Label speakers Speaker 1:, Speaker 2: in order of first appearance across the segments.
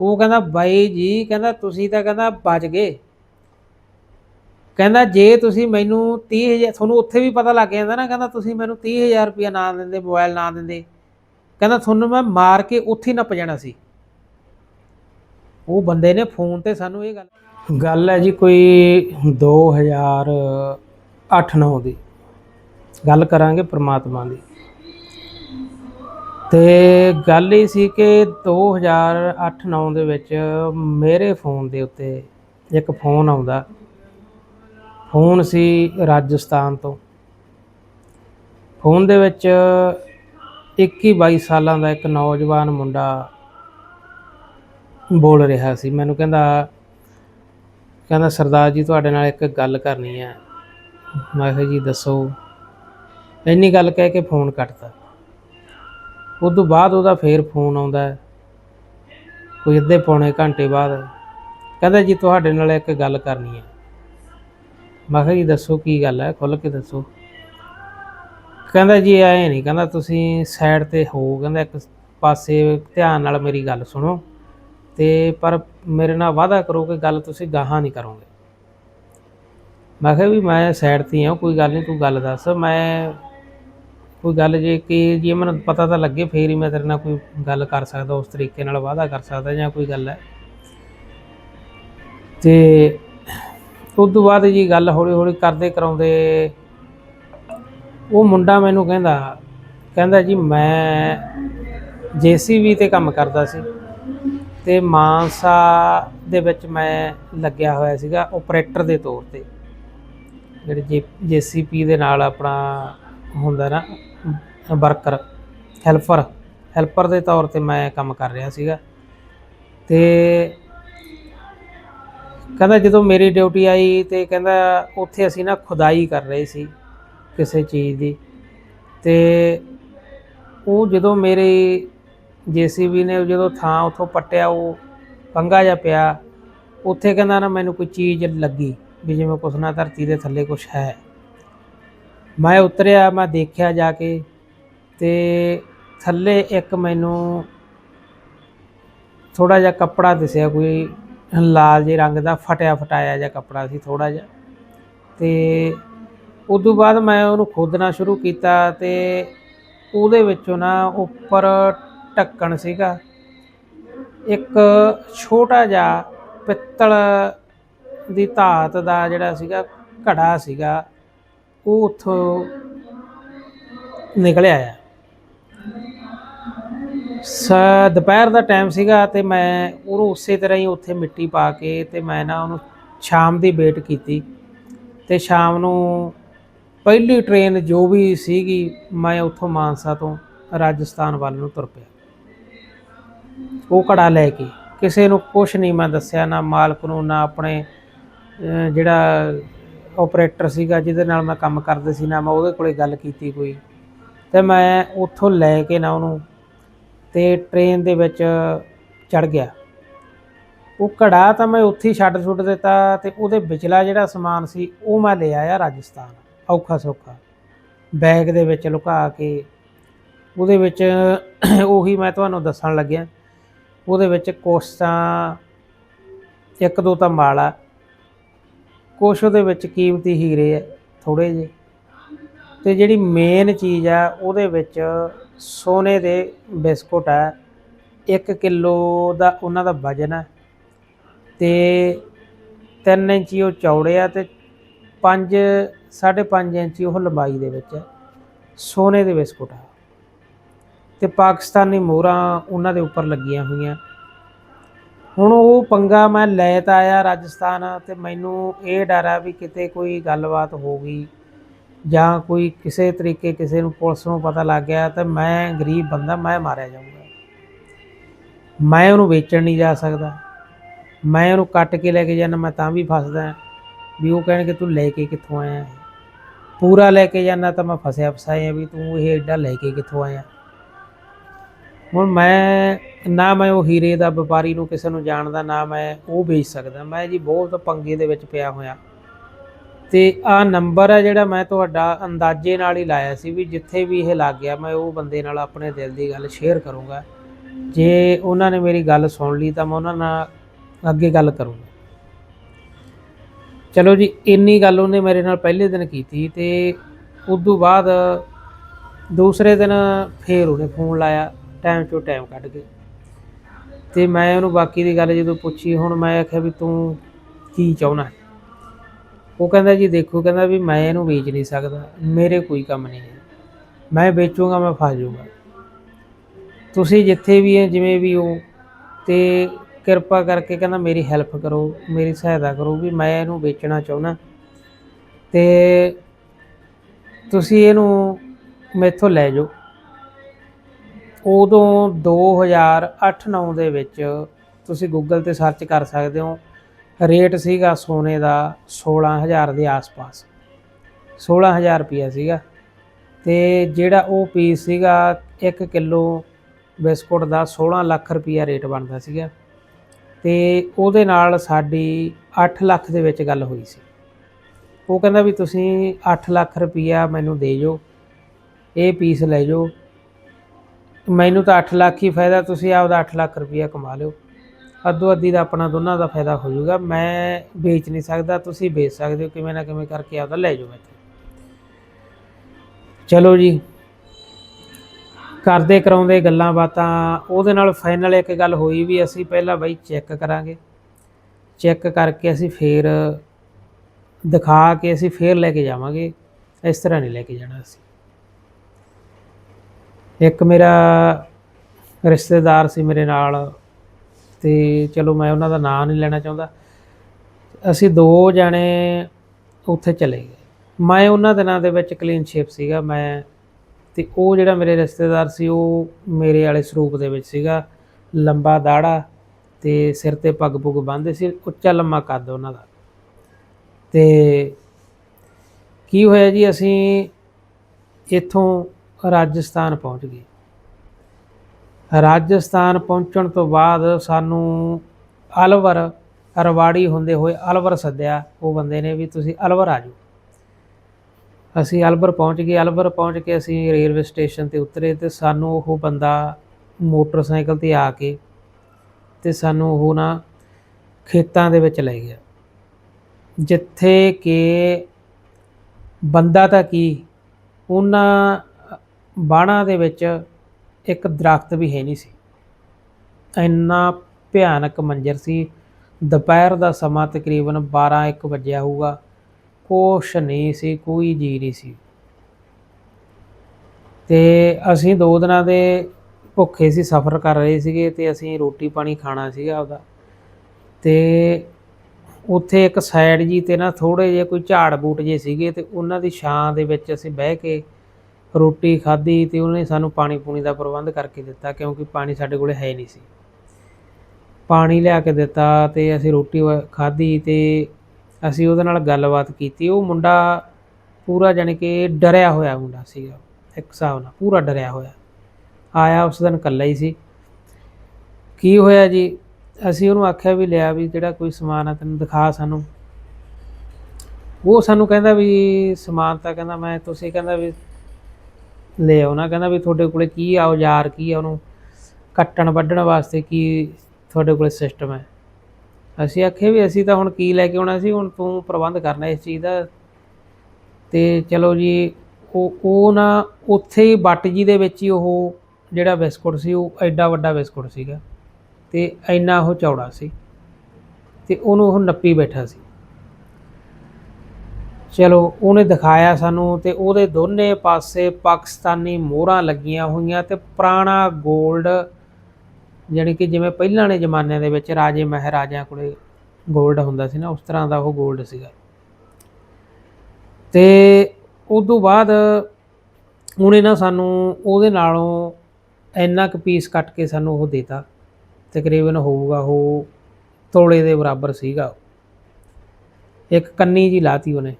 Speaker 1: ਉਹ ਕਹਿੰਦਾ, ਬਾਈ ਜੀ, ਕਹਿੰਦਾ, ਤੁਸੀਂ ਤਾਂ ਕਹਿੰਦਾ ਬਚ ਗਏ। ਕਹਿੰਦਾ, ਜੇ ਤੁਸੀਂ ਮੈਨੂੰ 30000 ਤੁਹਾਨੂੰ ਉੱਥੇ ਵੀ ਪਤਾ ਲੱਗ ਜਾਂਦਾ ਨਾ, ਕਹਿੰਦਾ, ਤੁਸੀਂ ਮੈਨੂੰ 30000 ਰੁਪਇਆ ਨਾ ਦਿੰਦੇ, ਮੋਬਾਈਲ ਨਾ ਦਿੰਦੇ। ਕਹਿੰਦਾ, ਤੁਹਾਨੂੰ ਮੈਂ ਮਾਰ ਕੇ ਉੱਥੇ ਨੱਪ ਜਾਣਾ ਸੀ। ਉਹ ਬੰਦੇ ਨੇ ਫੋਨ ਤੇ ਸਾਨੂੰ ਇਹ ਗੱਲ ਗੱਲ ਹੈ ਜੀ ਕੋਈ 2008-9 ਦੀ। ਗੱਲ ਕਰਾਂਗੇ ਪ੍ਰਮਾਤਮਾ ਦੀ। ਤੇ ਗੱਲ ਇਹ ਸੀ ਕਿ 2008-9 ਦੇ ਵਿੱਚ ਮੇਰੇ ਫੋਨ ਦੇ ਉੱਤੇ ਇੱਕ ਫੋਨ ਆਉਂਦਾ। ਫੋਨ ਸੀ ਰਾਜਸਥਾਨ ਤੋਂ। ਫੋਨ ਦੇ ਵਿੱਚ 21 22 ਸਾਲਾਂ ਦਾ ਇੱਕ ਨੌਜਵਾਨ ਮੁੰਡਾ ਬੋਲ ਰਿਹਾ ਸੀ। ਮੈਨੂੰ ਕਹਿੰਦਾ ਕਹਿੰਦਾ, ਸਰਦਾਰ ਜੀ, ਤੁਹਾਡੇ ਨਾਲ ਇੱਕ ਗੱਲ ਕਰਨੀ ਹੈ। ਮੈਂ ਕਿਹਾ, ਜੀ, ਦੱਸੋ। ਇੰਨੀ ਗੱਲ ਕਹਿ ਕੇ ਫੋਨ ਕੱਟਤਾ। ਉਸ ਤੋਂ ਬਾਅਦ ਉਹਦਾ ਫੇਰ ਫੋਨ ਆਉਂਦਾ ਹੈ। ਕੋਈ ਅੱਧੇ ਪੌਣੇ ਘੰਟੇ ਬਾਅਦ ਕਹਿੰਦਾ ਜੀ ਤੁਹਾਡੇ ਨਾਲ ਇੱਕ ਗੱਲ ਕਰਨੀ ਹੈ। ਮੈਂ ਕਿਹਾ ਜੀ ਦੱਸੋ ਕੀ ਗੱਲ ਹੈ ਖੁੱਲ ਕੇ ਦੱਸੋ। ਕਹਿੰਦਾ ਜੀ ਐ ਨਹੀਂ, ਕਹਿੰਦਾ ਤੁਸੀਂ ਸਾਈਡ ਤੇ ਹੋ, ਕਹਿੰਦਾ ਇੱਕ ਪਾਸੇ ਧਿਆਨ ਨਾਲ ਮੇਰੀ ਗੱਲ ਸੁਣੋ ਤੇ ਪਰ ਮੇਰੇ ਨਾਲ ਵਾਅਦਾ ਕਰੋ ਕਿ ਗੱਲ ਤੁਸੀਂ ਗਾਹਾਂ ਨਹੀਂ ਕਰੋਗੇ। ਮੈਂ ਕਿਹਾ ਵੀ ਮੈਂ ਸਾਈਡ ਤੇ ਹਾਂ, ਕੋਈ ਗੱਲ ਨਹੀਂ, ਤੂੰ ਗੱਲ ਦੱਸ, ਮੈਂ ਕੋਈ ਗੱਲ ਜੇ ਕਿ ਜੇ ਮੈਨੂੰ ਪਤਾ ਤਾਂ ਲੱਗੇ ਫੇਰ ਹੀ ਮੈਂ ਤੇਰੇ ਨਾਲ ਕੋਈ ਗੱਲ ਕਰ ਸਕਦਾ, ਉਸ ਤਰੀਕੇ ਨਾਲ ਵਾਅਦਾ ਕਰ ਸਕਦਾ ਜਾਂ ਕੋਈ ਗੱਲ ਹੈ। ਤੇ ਉਸ ਤੋਂ ਬਾਅਦ ਜੀ ਗੱਲ ਹੌਲੀ ਹੌਲੀ ਕਰਦੇ ਕਰਾਉਂਦੇ, ਉਹ ਮੁੰਡਾ ਮੈਨੂੰ ਕਹਿੰਦਾ ਕਹਿੰਦਾ ਜੀ ਮੈਂ ਜੀਸੀਬੀ ਤੇ ਕੰਮ ਕਰਦਾ ਸੀ ਤੇ ਮਾਨਸਾ ਦੇ ਵਿੱਚ ਮੈਂ ਲੱਗਿਆ ਹੋਇਆ ਸੀਗਾ ਆਪਰੇਟਰ ਦੇ ਤੌਰ ਤੇ, ਜਿਹੜੇ ਜੀਸੀਪੀ ਦੇ ਨਾਲ ਆਪਣਾ ਹੁੰਦਾ ਨਾ ਵਰਕਰ ਹੈਲਪਰ ਹੈਲਪਰ ਦੇ ਤੌਰ ਤੇ ਮੈਂ ਕੰਮ ਕਰ ਰਿਹਾ ਸੀਗਾ। ਤੇ ਕਹਿੰਦਾ ਜਦੋਂ ਮੇਰੀ ਡਿਊਟੀ ਆਈ ਤੇ ਕਹਿੰਦਾ ਉੱਥੇ ਅਸੀਂ ਨਾ ਖੁਦਾਈ ਕਰ ਰਹੇ ਸੀ ਕਿਸੇ ਚੀਜ਼ ਦੀ। ਤੇ ਉਹ ਜਦੋਂ ਮੇਰੀ ਜੀਸੀਬੀ ਨੇ ਜਦੋਂ ਥਾਂ ਉਥੋਂ ਪੱਟਿਆ, ਉਹ ਪੰਗਾ ਜਿਹਾ ਪਿਆ, ਉੱਥੇ ਕਹਿੰਦਾ ਨਾ ਮੈਨੂੰ ਕੋਈ ਚੀਜ਼ ਲੱਗੀ ਵੀ ਜਿਵੇਂ ਕੁਛ ਨਾ ਧਰਤੀ ਦੇ ਥੱਲੇ ਕੁਛ ਹੈ। ਮੈਂ ਉਤਰਿਆ, ਮੈਂ ਦੇਖਿਆ ਜਾ ਕੇ ਤੇ ਥੱਲੇ ਇੱਕ ਮੈਨੂੰ ਥੋੜਾ ਜਿਹਾ ਕੱਪੜਾ ਦਿਸਿਆ, ਕੋਈ ਲਾਲ ਜਿਹੇ ਰੰਗ ਦਾ ਫਟਿਆ ਫਟਾਇਆ ਜਿਹਾ ਕੱਪੜਾ ਸੀ ਥੋੜਾ ਜਿਹਾ। ਤੇ ਉਸ ਤੋਂ ਬਾਅਦ ਮੈਂ ਉਹਨੂੰ ਖੋਦਣਾ ਸ਼ੁਰੂ ਕੀਤਾ ਤੇ ਉਹਦੇ ਵਿੱਚੋਂ ਨਾ ਉੱਪਰ ਢੱਕਣ ਸੀਗਾ, ਇੱਕ ਛੋਟਾ ਜਿਹਾ ਪਿੱਤਲ ਦੀ ਧਾਤ ਦਾ ਜਿਹੜਾ ਸੀਗਾ ਘੜਾ ਸੀਗਾ ਉਹ ਉੱਥੋਂ ਨਿਕਲਿਆ ਆ ਸ, ਦੁਪਹਿਰ ਦਾ ਟਾਈਮ ਸੀਗਾ ਤੇ ਮੈਂ ਉਹਨੂੰ ਉਸੇ ਤਰ੍ਹਾਂ ਹੀ ਉੱਥੇ ਮਿੱਟੀ ਪਾ ਕੇ ਤੇ ਮੈਂ ਨਾ ਉਹਨੂੰ ਸ਼ਾਮ ਦੀ ਵੇਟ ਕੀਤੀ ਤੇ ਸ਼ਾਮ ਨੂੰ ਪਹਿਲੀ ਟ੍ਰੇਨ ਜੋ ਵੀ ਸੀਗੀ ਮੈਂ ਉੱਥੋਂ ਮਾਨਸਾ ਤੋਂ ਰਾਜਸਥਾਨ ਵੱਲ ਨੂੰ ਤੁਰ ਪਿਆ। ਉਹ ਘੜਾ ਲੈ ਕੇ ਕਿਸੇ ਨੂੰ ਕੁਝ ਨਹੀਂ ਮੈਂ ਦੱਸਿਆ, ਨਾ ਮਾਲਕ ਨੂੰ, ਨਾ ਆਪਣੇ ਜਿਹੜਾ ਆਪਰੇਟਰ ਸੀਗਾ ਜਿਹਦੇ ਨਾਲ ਮੈਂ ਕੰਮ ਕਰਦੇ ਸੀ, ਨਾ ਮੈਂ ਉਹਦੇ ਕੋਲੇ ਗੱਲ ਕੀਤੀ ਕੋਈ। ਤੇ ਮੈਂ ਉੱਥੋਂ ਲੈ ਕੇ ਨਾ ਉਹਨੂੰ ਤੇ ਟ੍ਰੇਨ ਦੇ ਵਿੱਚ ਚੜ ਗਿਆ। ਉਹ ਘੜਾ ਤਾਂ ਮੈਂ ਉੱਥੇ ਹੀ ਛੱਡ ਛੁੱਟ ਦਿੱਤਾ ਤੇ ਉਹਦੇ ਵਿਚਲਾ ਜਿਹੜਾ ਸਮਾਨ ਸੀ, ਉਹ ਮੈਂ ਲੈ ਆਇਆ ਰਾਜਸਥਾਨ, ਔਖਾ ਸੌਖਾ। ਬੈਗ ਦੇ ਵਿੱਚ ਲੁਕਾ ਕੇ, ਉਹਦੇ ਵਿੱਚ ਉਹੀ ਮੈਂ ਤੁਹਾਨੂੰ ਦੱਸਣ ਲੱਗਿਆ। ਉਹਦੇ ਵਿੱਚ ਕੁਛ ਇੱਕ ਦੋ ਤਾਂ ਮਾਲਾ ਕੁਛ ਉਹਦੇ ਵਿੱਚ ਕੀਮਤੀ ਹੀਰੇ ਆ ਥੋੜੇ ਜਿਹੇ। ਤੇ ਜਿਹੜੀ ਮੇਨ ਚੀਜ਼ ਆ, ਉਹਦੇ ਵਿੱਚ ਸੋਨੇ ਦੇ ਬਿਸਕੁਟ ਆ 1 ਕਿਲੋ ਦਾ ਉਹਨਾਂ ਦਾ ਵਜਨ ਹੈ ਤੇ 3 ਇੰਚੀ ਉਹ ਚੌੜੇ ਆ ਤੇ 5 5.5 ਇੰਚੀ ਉਹ ਲੰਬਾਈ ਦੇ ਵਿੱਚ ਹੈ ਸੋਨੇ ਦੇ ਬਿਸਕੁਟ ਆ। ਤੇ ਪਾਕਿਸਤਾਨੀ ਮੋਹਰਾਂ ਉਹਨਾਂ ਦੇ ਉੱਪਰ ਲੱਗੀਆਂ ਹੋਈਆਂ। ਹੁਣ ਉਹ ਪੰਗਾ ਮੈਂ ਲੈ ਤਾਂ ਆਇਆ ਰਾਜਸਥਾਨ ਤੇ ਮੈਨੂੰ ਇਹ ਡਰ ਆ ਵੀ ਕਿਤੇ ਕੋਈ ਗੱਲਬਾਤ ਹੋ ਗਈ ਜਾਂ ਕੋਈ ਕਿਸੇ ਤਰੀਕੇ ਕਿਸੇ ਨੂੰ ਪੁਲਿਸ ਨੂੰ ਪਤਾ ਲੱਗ ਗਿਆ ਤਾਂ ਮੈਂ ਗਰੀਬ ਬੰਦਾ, ਮੈਂ ਮਾਰਿਆ ਜਾਊਂਗਾ। ਮੈਂ ਉਹਨੂੰ ਵੇਚਣ ਨਹੀਂ ਜਾ ਸਕਦਾ। ਮੈਂ ਉਹਨੂੰ ਕੱਟ ਕੇ ਲੈ ਕੇ ਜਾਣਾ ਮੈਂ ਤਾਂ ਵੀ ਫਸਦਾ। ਵੀ ਉਹ ਕਹਿਣਗੇ ਤੂੰ ਲੈ ਕੇ ਕਿੱਥੋਂ ਆਇਆ? ਪੂਰਾ ਲੈ ਕੇ ਜਾਣਾ ਤਾਂ ਮੈਂ ਫਸਿਆ ਫਸਾਇਆ ਵੀ ਤੂੰ ਇਹ ਐਡਾ ਲੈ ਕੇ ਕਿੱਥੋਂ ਆਇਆ? ਹੁਣ ਮੈਂ, ਨਾ ਮੈਂ ਉਹ ਹੀਰੇ ਦਾ ਵਪਾਰੀ ਨੂੰ ਕਿਸੇ ਨੂੰ ਜਾਣਦਾ, ਨਾ ਮੈਂ ਉਹ ਵੇਚ ਸਕਦਾ। ਮੈਂ ਜੀ ਬਹੁਤ ਪੰਗੇ ਦੇ ਵਿੱਚ ਪਿਆ ਹੋਇਆ। ਤੇ ਆ ਨੰਬਰ ਹੈ ਜਿਹੜਾ ਮੈਂ ਤੁਹਾਡਾ ਅੰਦਾਜ਼ੇ ਨਾਲ ਹੀ ਲਾਇਆ ਸੀ ਵੀ ਜਿੱਥੇ ਵੀ ਇਹ ਲੱਗ ਗਿਆ, ਮੈਂ ਉਹ ਬੰਦੇ ਨਾਲ ਆਪਣੇ ਦਿਲ ਦੀ ਗੱਲ ਸ਼ੇਅਰ ਕਰੂੰਗਾ। ਜੇ ਉਹਨਾਂ ਨੇ ਮੇਰੀ ਗੱਲ ਸੁਣ ਲਈ ਤਾਂ ਮੈਂ ਉਹਨਾਂ ਨਾਲ ਅੱਗੇ ਗੱਲ ਕਰੂੰਗਾ। ਚਲੋ ਜੀ, ਇੰਨੀ ਗੱਲ ਉਹਨੇ ਮੇਰੇ ਨਾਲ ਪਹਿਲੇ ਦਿਨ ਕੀਤੀ ਤੇ ਉਸ ਤੋਂ ਬਾਅਦ ਦੂਸਰੇ ਦਿਨ ਫੇਰ ਉਹਨੇ ਫੋਨ ਲਾਇਆ। ਟਾਈਮ ਚੋਂ ਟਾਈਮ ਕੱਢ ਕੇ। ਤੇ ਮੈਂ ਉਹਨੂੰ ਬਾਕੀ ਦੀ ਗੱਲ ਜਦੋਂ ਪੁੱਛੀ, ਹੁਣ ਮੈਂ ਆਖਿਆ ਵੀ ਤੂੰ ਕੀ ਚਾਹੁੰਦਾ? ਉਹ ਕਹਿੰਦਾ ਜੀ, ਦੇਖੋ, ਕਹਿੰਦਾ ਵੀ ਮੈਂ ਇਹਨੂੰ ਵੇਚ ਨਹੀਂ ਸਕਦਾ, ਮੇਰੇ ਕੋਈ ਕੰਮ ਨਹੀਂ ਹੈ। ਮੈਂ ਵੇਚੂਗਾ, ਮੈਂ ਫਸ ਜਾਊਗਾ। ਤੁਸੀਂ ਜਿੱਥੇ ਵੀ ਹੈ, ਜਿਵੇਂ ਵੀ ਹੋ, ਤੇ ਕਿਰਪਾ ਕਰਕੇ ਕਹਿੰਦਾ ਮੇਰੀ ਹੈਲਪ ਕਰੋ, ਮੇਰੀ ਸਹਾਇਤਾ ਕਰੋ ਵੀ ਮੈਂ ਇਹਨੂੰ ਵੇਚਣਾ ਚਾਹੁੰਦਾ। ਤੇ ਤੁਸੀਂ ਇਹਨੂੰ ਮੈਥੋਂ ਲੈ ਜਾਓ। ਉਦੋਂ 2008-9 ਦੇ ਵਿੱਚ ਤੁਸੀਂ ਗੂਗਲ ਤੇ ਸਰਚ ਕਰ ਸਕਦੇ ਹੋ। ਰੇਟ ਸੀਗਾ ਸੋਨੇ ਦਾ 16000 ਦੇ ਆਸ-ਪਾਸ। 16000 ਰੁਪਿਆ ਸੀਗਾ। ਤੇ ਜਿਹੜਾ ਉਹ ਪੀਸ ਸੀਗਾ 1 ਕਿਲੋ ਬਿਸਕੁਟ ਦਾ 16 ਲੱਖ ਰੁਪਿਆ ਰੇਟ ਬਣਦਾ ਸੀਗਾ। ਤੇ ਉਹਦੇ ਨਾਲ ਸਾਡੀ 8 ਲੱਖ ਦੇ ਵਿੱਚ ਗੱਲ ਹੋਈ ਸੀ। ਉਹ ਕਹਿੰਦਾ ਵੀ ਤੁਸੀਂ 8 ਲੱਖ ਰੁਪਿਆ ਮੈਨੂੰ ਦੇ ਜੋ ਇਹ ਪੀਸ ਲੈ ਜਾਓ। ਮੈਨੂੰ ਤਾਂ 8 ਲੱਖ ਹੀ ਫਾਇਦਾ, ਤੁਸੀਂ ਆਪਦਾ 8 ਲੱਖ ਰੁਪਿਆ ਕਮਾ ਲਿਓ। ਅੱਧੋ ਅੱਧੀ ਦਾ ਆਪਣਾ ਦੋਨਾਂ ਦਾ ਫਾਇਦਾ ਹੋ ਜਾਊਗਾ। ਮੈਂ ਵੇਚ ਨਹੀਂ ਸਕਦਾ, ਤੁਸੀਂ ਵੇਚ ਸਕਦੇ ਹੋ, ਕਿਵੇਂ ਨਾ ਕਿਵੇਂ ਕਰਕੇ ਆਪਦਾ ਲੈ ਜਾਓ ਮੈਥੋਂ ਚਲੋ ਜੀ, ਕਰਦੇ ਕਰਾਉਂਦੇ ਗੱਲਾਂ ਬਾਤਾਂ। ਉਹਦੇ ਨਾਲ ਫਾਈਨਲ ਇੱਕ ਗੱਲ ਹੋਈ ਵੀ ਅਸੀਂ ਪਹਿਲਾਂ ਬਾਈ ਚੈੱਕ ਕਰਾਂਗੇ। ਚੈੱਕ ਕਰਕੇ ਅਸੀਂ ਫੇਰ ਦਿਖਾ ਕੇ ਅਸੀਂ ਫੇਰ ਲੈ ਕੇ ਜਾਵਾਂਗੇ। ਇਸ ਤਰ੍ਹਾਂ ਨਹੀਂ ਲੈ ਕੇ ਜਾਣਾ ਅਸੀਂ। ਇੱਕ ਮੇਰਾ ਰਿਸ਼ਤੇਦਾਰ ਸੀ ਮੇਰੇ ਨਾਲ ਤੇ ਚਲੋ ਮੈਂ ਉਹਨਾਂ ਦਾ ਨਾਂ ਨਹੀਂ ਲੈਣਾ ਚਾਹੁੰਦਾ। ਅਸੀਂ ਦੋ ਜਾਣੇ ਉੱਥੇ ਚਲੇ ਗਏ। ਮੈਂ ਉਹਨਾਂ ਦਿਨਾਂ ਦੇ ਵਿੱਚ ਕਲੀਨ ਸ਼ੇਪ ਸੀਗਾ ਮੈਂ ਤੇ ਉਹ ਜਿਹੜਾ ਮੇਰੇ ਰਿਸ਼ਤੇਦਾਰ ਸੀ ਉਹ ਮੇਰੇ ਵਾਲੇ ਸਰੂਪ ਦੇ ਵਿੱਚ ਸੀਗਾ। ਲੰਬਾ ਦਾੜਾ ਤੇ ਸਿਰ ਤੇ ਪੱਗ ਪੁੱਗ ਬੰਨ੍ਹਦੇ ਸੀ, ਉੱਚਾ ਲੰਮਾ ਕੱਦ ਉਹਨਾਂ ਦਾ। ਤੇ ਕੀ ਹੋਇਆ ਜੀ, ਅਸੀਂ ਇੱਥੋਂ ਰਾਜਸਥਾਨ ਪਹੁੰਚ ਗਏ ਰਾਜਸਥਾਨ ਪਹੁੰਚਣ ਤੋਂ ਬਾਅਦ ਸਾਨੂੰ ਅਲਵਰ ਰਵਾੜੀ ਹੁੰਦੇ ਹੋਏ ਅਲਵਰ ਸੱਦਿਆ। ਉਹ ਬੰਦੇ ਨੇ ਵੀ ਤੁਸੀਂ ਅਲਵਰ ਆ ਜਾਓ। ਅਸੀਂ ਅਲਵਰ ਪਹੁੰਚ ਗਏ। ਅਲਵਰ ਪਹੁੰਚ ਕੇ ਅਸੀਂ ਰੇਲਵੇ ਸਟੇਸ਼ਨ ਤੇ ਉਤਰੇ ਤੇ ਸਾਨੂੰ ਉਹ ਬੰਦਾ ਮੋਟਰਸਾਈਕਲ ਤੇ ਆ ਕੇ ਤੇ ਸਾਨੂੰ ਉਹ ਨਾ ਖੇਤਾਂ ਦੇ ਵਿੱਚ ਲੈ ਗਿਆ। ਜਿੱਥੇ ਕਿ ਬੰਦਾ ਤਾਂ ਕੀ? ਉਹਨਾਂ ਬਾਣਾ ਦੇ ਵਿੱਚ ਇੱਕ ਦਰਖਤ ਵੀ ਹੈ ਨਹੀਂ ਸੀ। ਇੰਨਾ ਭਿਆਨਕ ਮੰਜ਼ਰ ਸੀ। ਦੁਪਹਿਰ ਦਾ ਸਮਾਂ ਤਕਰੀਬਨ 12 1 ਵਜਿਆ ਹੋਊਗਾ। ਕੁਛ ਨਹੀਂ ਸੀ, ਕੋਈ ਜੀ ਨਹੀਂ ਸੀ। ਤੇ ਅਸੀਂ ਦੋ ਦਿਨਾਂ ਦੇ ਭੁੱਖੇ ਸੀ, ਸਫ਼ਰ ਕਰ ਰਹੇ ਸੀਗੇ ਤੇ ਅਸੀਂ ਰੋਟੀ ਪਾਣੀ ਖਾਣਾ ਸੀਗਾ ਉਹਦਾ ਤੇ ਉੱਥੇ ਇੱਕ ਸਾਈਡ ਜੀ ਤੇ ਨਾ ਥੋੜੇ ਜਿਹੇ ਕੋਈ ਝਾੜ ਬੂਟ ਜੇ ਸੀਗੇ ਤੇ ਉਹਨਾਂ ਦੀ ਛਾਂ ਦੇ ਵਿੱਚ ਅਸੀਂ ਬਹਿ ਕੇ ਰੋਟੀ ਖਾਧੀ ਤੇ ਉਹਨੇ ਸਾਨੂੰ ਪਾਣੀ ਪੂਣੀ ਦਾ ਪ੍ਰਬੰਧ ਕਰਕੇ ਦਿੱਤਾ ਕਿਉਂਕਿ ਪਾਣੀ ਸਾਡੇ ਕੋਲੇ ਹੈ ਨਹੀਂ ਸੀ। ਪਾਣੀ ਲਿਆ ਕੇ ਦਿੱਤਾ ਤੇ ਅਸੀਂ ਰੋਟੀ ਵ- ਖਾਧੀ ਤੇ ਅਸੀਂ ਉਹਦੇ ਨਾਲ ਗੱਲਬਾਤ ਕੀਤੀ। ਉਹ ਮੁੰਡਾ ਪੂਰਾ ਜਾਣੀ ਕਿ ਡਰਿਆ ਹੋਇਆ ਮੁੰਡਾ ਸੀਗਾ, ਇੱਕ ਹਿਸਾਬ ਨਾਲ ਪੂਰਾ ਡਰਿਆ ਹੋਇਆ। ਆਇਆ ਉਸ ਦਿਨ ਇਕੱਲਾ ਹੀ ਸੀ। ਕੀ ਹੋਇਆ ਜੀ? ਅਸੀਂ ਉਹਨੂੰ ਆਖਿਆ ਵੀ ਲਿਆ ਵੀ ਜਿਹੜਾ ਕੋਈ ਸਮਾਨ ਆ ਤੈਨੂੰ ਦਿਖਾ ਸਾਨੂੰ। ਉਹ ਸਾਨੂੰ ਕਹਿੰਦਾ ਵੀ ਸਮਾਨ ਤਾਂ ਕਹਿੰਦਾ ਮੈਂ, ਤੁਸੀਂ ਕਹਿੰਦਾ ਵੀ ਲੈ ਆਉਣਾ। ਕਹਿੰਦਾ ਵੀ ਤੁਹਾਡੇ ਕੋਲੇ ਕੀ ਆ, ਔਜ਼ਾਰ ਕੀ ਆ, ਉਹਨੂੰ ਕੱਟਣ ਵੱਢਣ ਵਾਸਤੇ ਕੀ ਤੁਹਾਡੇ ਕੋਲੇ ਸਿਸਟਮ ਹੈ। ਅਸੀਂ ਆਖਿਆ ਵੀ ਅਸੀਂ ਤਾਂ ਹੁਣ ਕੀ ਲੈ ਕੇ ਆਉਣਾ ਸੀ, ਹੁਣ ਤੂੰ ਪ੍ਰਬੰਧ ਕਰਨਾ ਇਸ ਚੀਜ਼ ਦਾ। ਤੇ ਚਲੋ ਜੀ, ਉਹ ਉਹ ਨਾ ਉੱਥੇ ਹੀ ਬੱਟ ਜੀ ਦੇ ਵਿੱਚ ਹੀ ਉਹ ਜਿਹੜਾ ਬਿਸਕੁਟ ਸੀ, ਉਹ ਐਡਾ ਵੱਡਾ ਬਿਸਕੁਟ ਸੀਗਾ। ਤੇ ਇੰਨਾ ਉਹ ਚੌੜਾ ਸੀ। ਤੇ ਉਹਨੂੰ ਉਹ ਨੱਪੀ ਬੈਠਾ ਸੀ। ਚਲੋ, ਉਹਨੇ ਦਿਖਾਇਆ ਸਾਨੂੰ ਤੇ ਉਹਦੇ ਦੋਨੇ ਪਾਸੇ ਪਾਕਿਸਤਾਨੀ ਮੋਹਰਾਂ ਲੱਗੀਆਂ ਹੋਈਆਂ ਤੇ ਪੁਰਾਣਾ 골ਡ ਜਾਨੀ ਕਿ ਜਿਵੇਂ ਪਹਿਲਾਂ ਦੇ ਜ਼ਮਾਨਿਆਂ ਦੇ ਵਿੱਚ ਰਾਜੇ ਮਹਾਰਾਜਿਆਂ ਕੋਲੇ 골ਡ ਹੁੰਦਾ ਸੀ ਨਾ, ਉਸ ਤਰ੍ਹਾਂ ਦਾ ਉਹ 골ਡ ਸੀਗਾ। ਤੇ ਉਸ ਤੋਂ ਬਾਅਦ ਉਹਨੇ ਨਾ ਸਾਨੂੰ ਉਹਦੇ ਨਾਲੋਂ ਇੰਨਾ ਕੁ ਪੀਸ ਕੱਟ ਕੇ ਸਾਨੂੰ ਉਹ ਦੇਤਾ, ਤਕਰੀਬਨ ਹੋਊਗਾ ਉਹ ਤੋਲੇ ਦੇ ਬਰਾਬਰ ਸੀਗਾ। ਇੱਕ ਕੰਨੀ ਜੀ ਲਾਤੀ ਉਹਨੇ।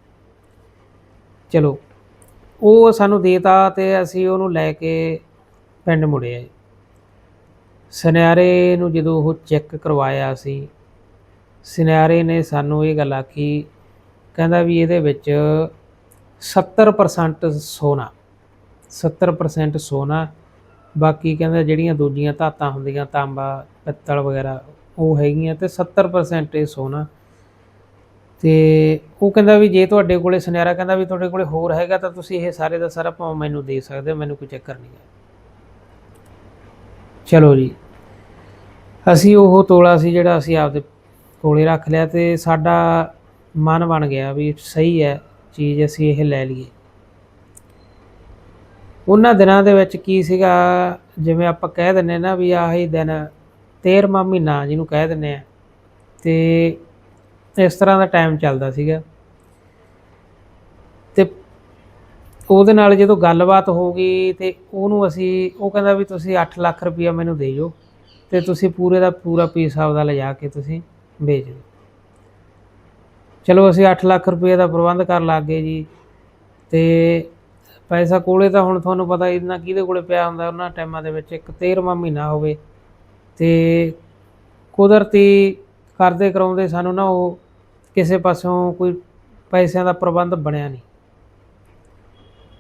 Speaker 1: ਚਲੋ, ਉਹ ਸਾਨੂੰ ਦੇਤਾ ਤੇ ਅਸੀਂ ਉਹਨੂੰ ਲੈ ਕੇ ਪਿੰਡ ਮੁੜੇ ਆਏ। ਸੁਨਿਆਰੇ ਨੂੰ ਜਦੋਂ ਉਹ ਚੈੱਕ ਕਰਵਾਇਆ ਸੀ, ਸਨਿਆਰੇ ਨੇ ਸਾਨੂੰ ਇਹ ਗੱਲ ਆਖੀ, ਕਹਿੰਦਾ ਵੀ ਇਹਦੇ ਵਿੱਚ 70% ਸੋਨਾ 70% ਸੋਨਾ, ਬਾਕੀ ਕਹਿੰਦਾ ਜਿਹੜੀਆਂ ਦੂਜੀਆਂ ਧਾਤਾਂ ਹੁੰਦੀਆਂ, ਤਾਂਬਾ, ਪਿੱਤਲ ਵਗੈਰਾ ਉਹ ਹੈਗੀਆਂ ਤੇ 70% ਇਹ ਸੋਨਾ। ਤੇ ਉਹ ਕਹਿੰਦਾ ਵੀ ਜੇ ਤੁਹਾਡੇ ਕੋਲੇ, ਸੁਨਿਆਰਾ ਕਹਿੰਦਾ ਵੀ ਤੁਹਾਡੇ ਕੋਲੇ ਹੋਰ ਹੈਗਾ ਤਾਂ ਤੁਸੀਂ ਇਹ ਸਾਰੇ ਦਾ ਸਾਰਾ ਭਾਵੇਂ ਮੈਨੂੰ ਦੇ ਸਕਦੇ ਹੋ, ਮੈਨੂੰ ਕੋਈ ਚੱਕਰ ਨਹੀਂ ਹੈ। ਚਲੋ ਜੀ। ਅਸੀਂ ਉਹ ਤੋਲਾ ਸੀ ਜਿਹੜਾ ਅਸੀਂ ਆਪਦੇ ਕੋਲੇ ਰੱਖ ਲਿਆ ਤੇ ਸਾਡਾ ਮਨ ਬਣ ਗਿਆ ਵੀ ਸਹੀ ਹੈ, ਚੀਜ਼ ਅਸੀਂ ਇਹ ਲੈ ਲਈਏ। ਉਹਨਾਂ ਦਿਨਾਂ ਦੇ ਵਿੱਚ ਕੀ ਸੀਗਾ, ਜਿਵੇਂ ਆਪਾਂ ਕਹਿ ਦਿੰਨੇ ਨਾ ਵੀ ਆਹੀ ਦਿਨ 13ਵਾਂ ਮਹੀਨਾ ਜਿਹਨੂੰ ਕਹਿ ਦਿੰਨੇ ਆ ਤੇ ਇਸ ਤਰ੍ਹਾਂ ਦਾ ਟਾਈਮ ਚੱਲਦਾ ਸੀਗਾ। ਤੇ ਉਹਦੇ ਨਾਲ ਜਦੋਂ ਗੱਲਬਾਤ ਹੋ ਗਈ ਤੇ ਉਹਨੂੰ ਅਸੀਂ, ਉਹ ਕਹਿੰਦਾ ਵੀ ਤੁਸੀਂ 8 ਲੱਖ ਰੁਪਇਆ ਮੈਨੂੰ ਦੇ ਜੋ ਤੇ ਤੁਸੀਂ ਪੂਰੇ ਦਾ ਪੂਰਾ ਪੀਸ ਆਪਦਾ ਲਿਜਾ ਕੇ ਤੁਸੀਂ ਵੇਚ ਦਿਓ। ਚਲੋ ਅਸੀਂ 8 ਲੱਖ ਰੁਪਏ ਦਾ ਪ੍ਰਬੰਧ ਕਰਨ ਲੱਗ ਗਏ ਜੀ ਤੇ ਪੈਸਾ ਕੋਲੇ ਤਾਂ ਹੁਣ ਤੁਹਾਨੂੰ ਪਤਾ ਇੰਨਾ ਕਿਹਦੇ ਕੋਲੇ ਪਿਆ ਹੁੰਦਾ, ਉਹਨਾਂ ਟਾਈਮਾਂ ਦੇ ਵਿੱਚ ਇੱਕ 13ਵਾਂ ਮਹੀਨਾ ਹੋਵੇ ਤੇ ਕੁਦਰਤੀ ਕਰਦੇ ਕਰਾਉਂਦੇ ਸਾਨੂੰ ਨਾ, ਉਹ ਕਿਸੇ ਪਾਸੋਂ ਕੋਈ ਪੈਸਿਆਂ ਦਾ ਪ੍ਰਬੰਧ ਬਣਿਆ ਨਹੀਂ।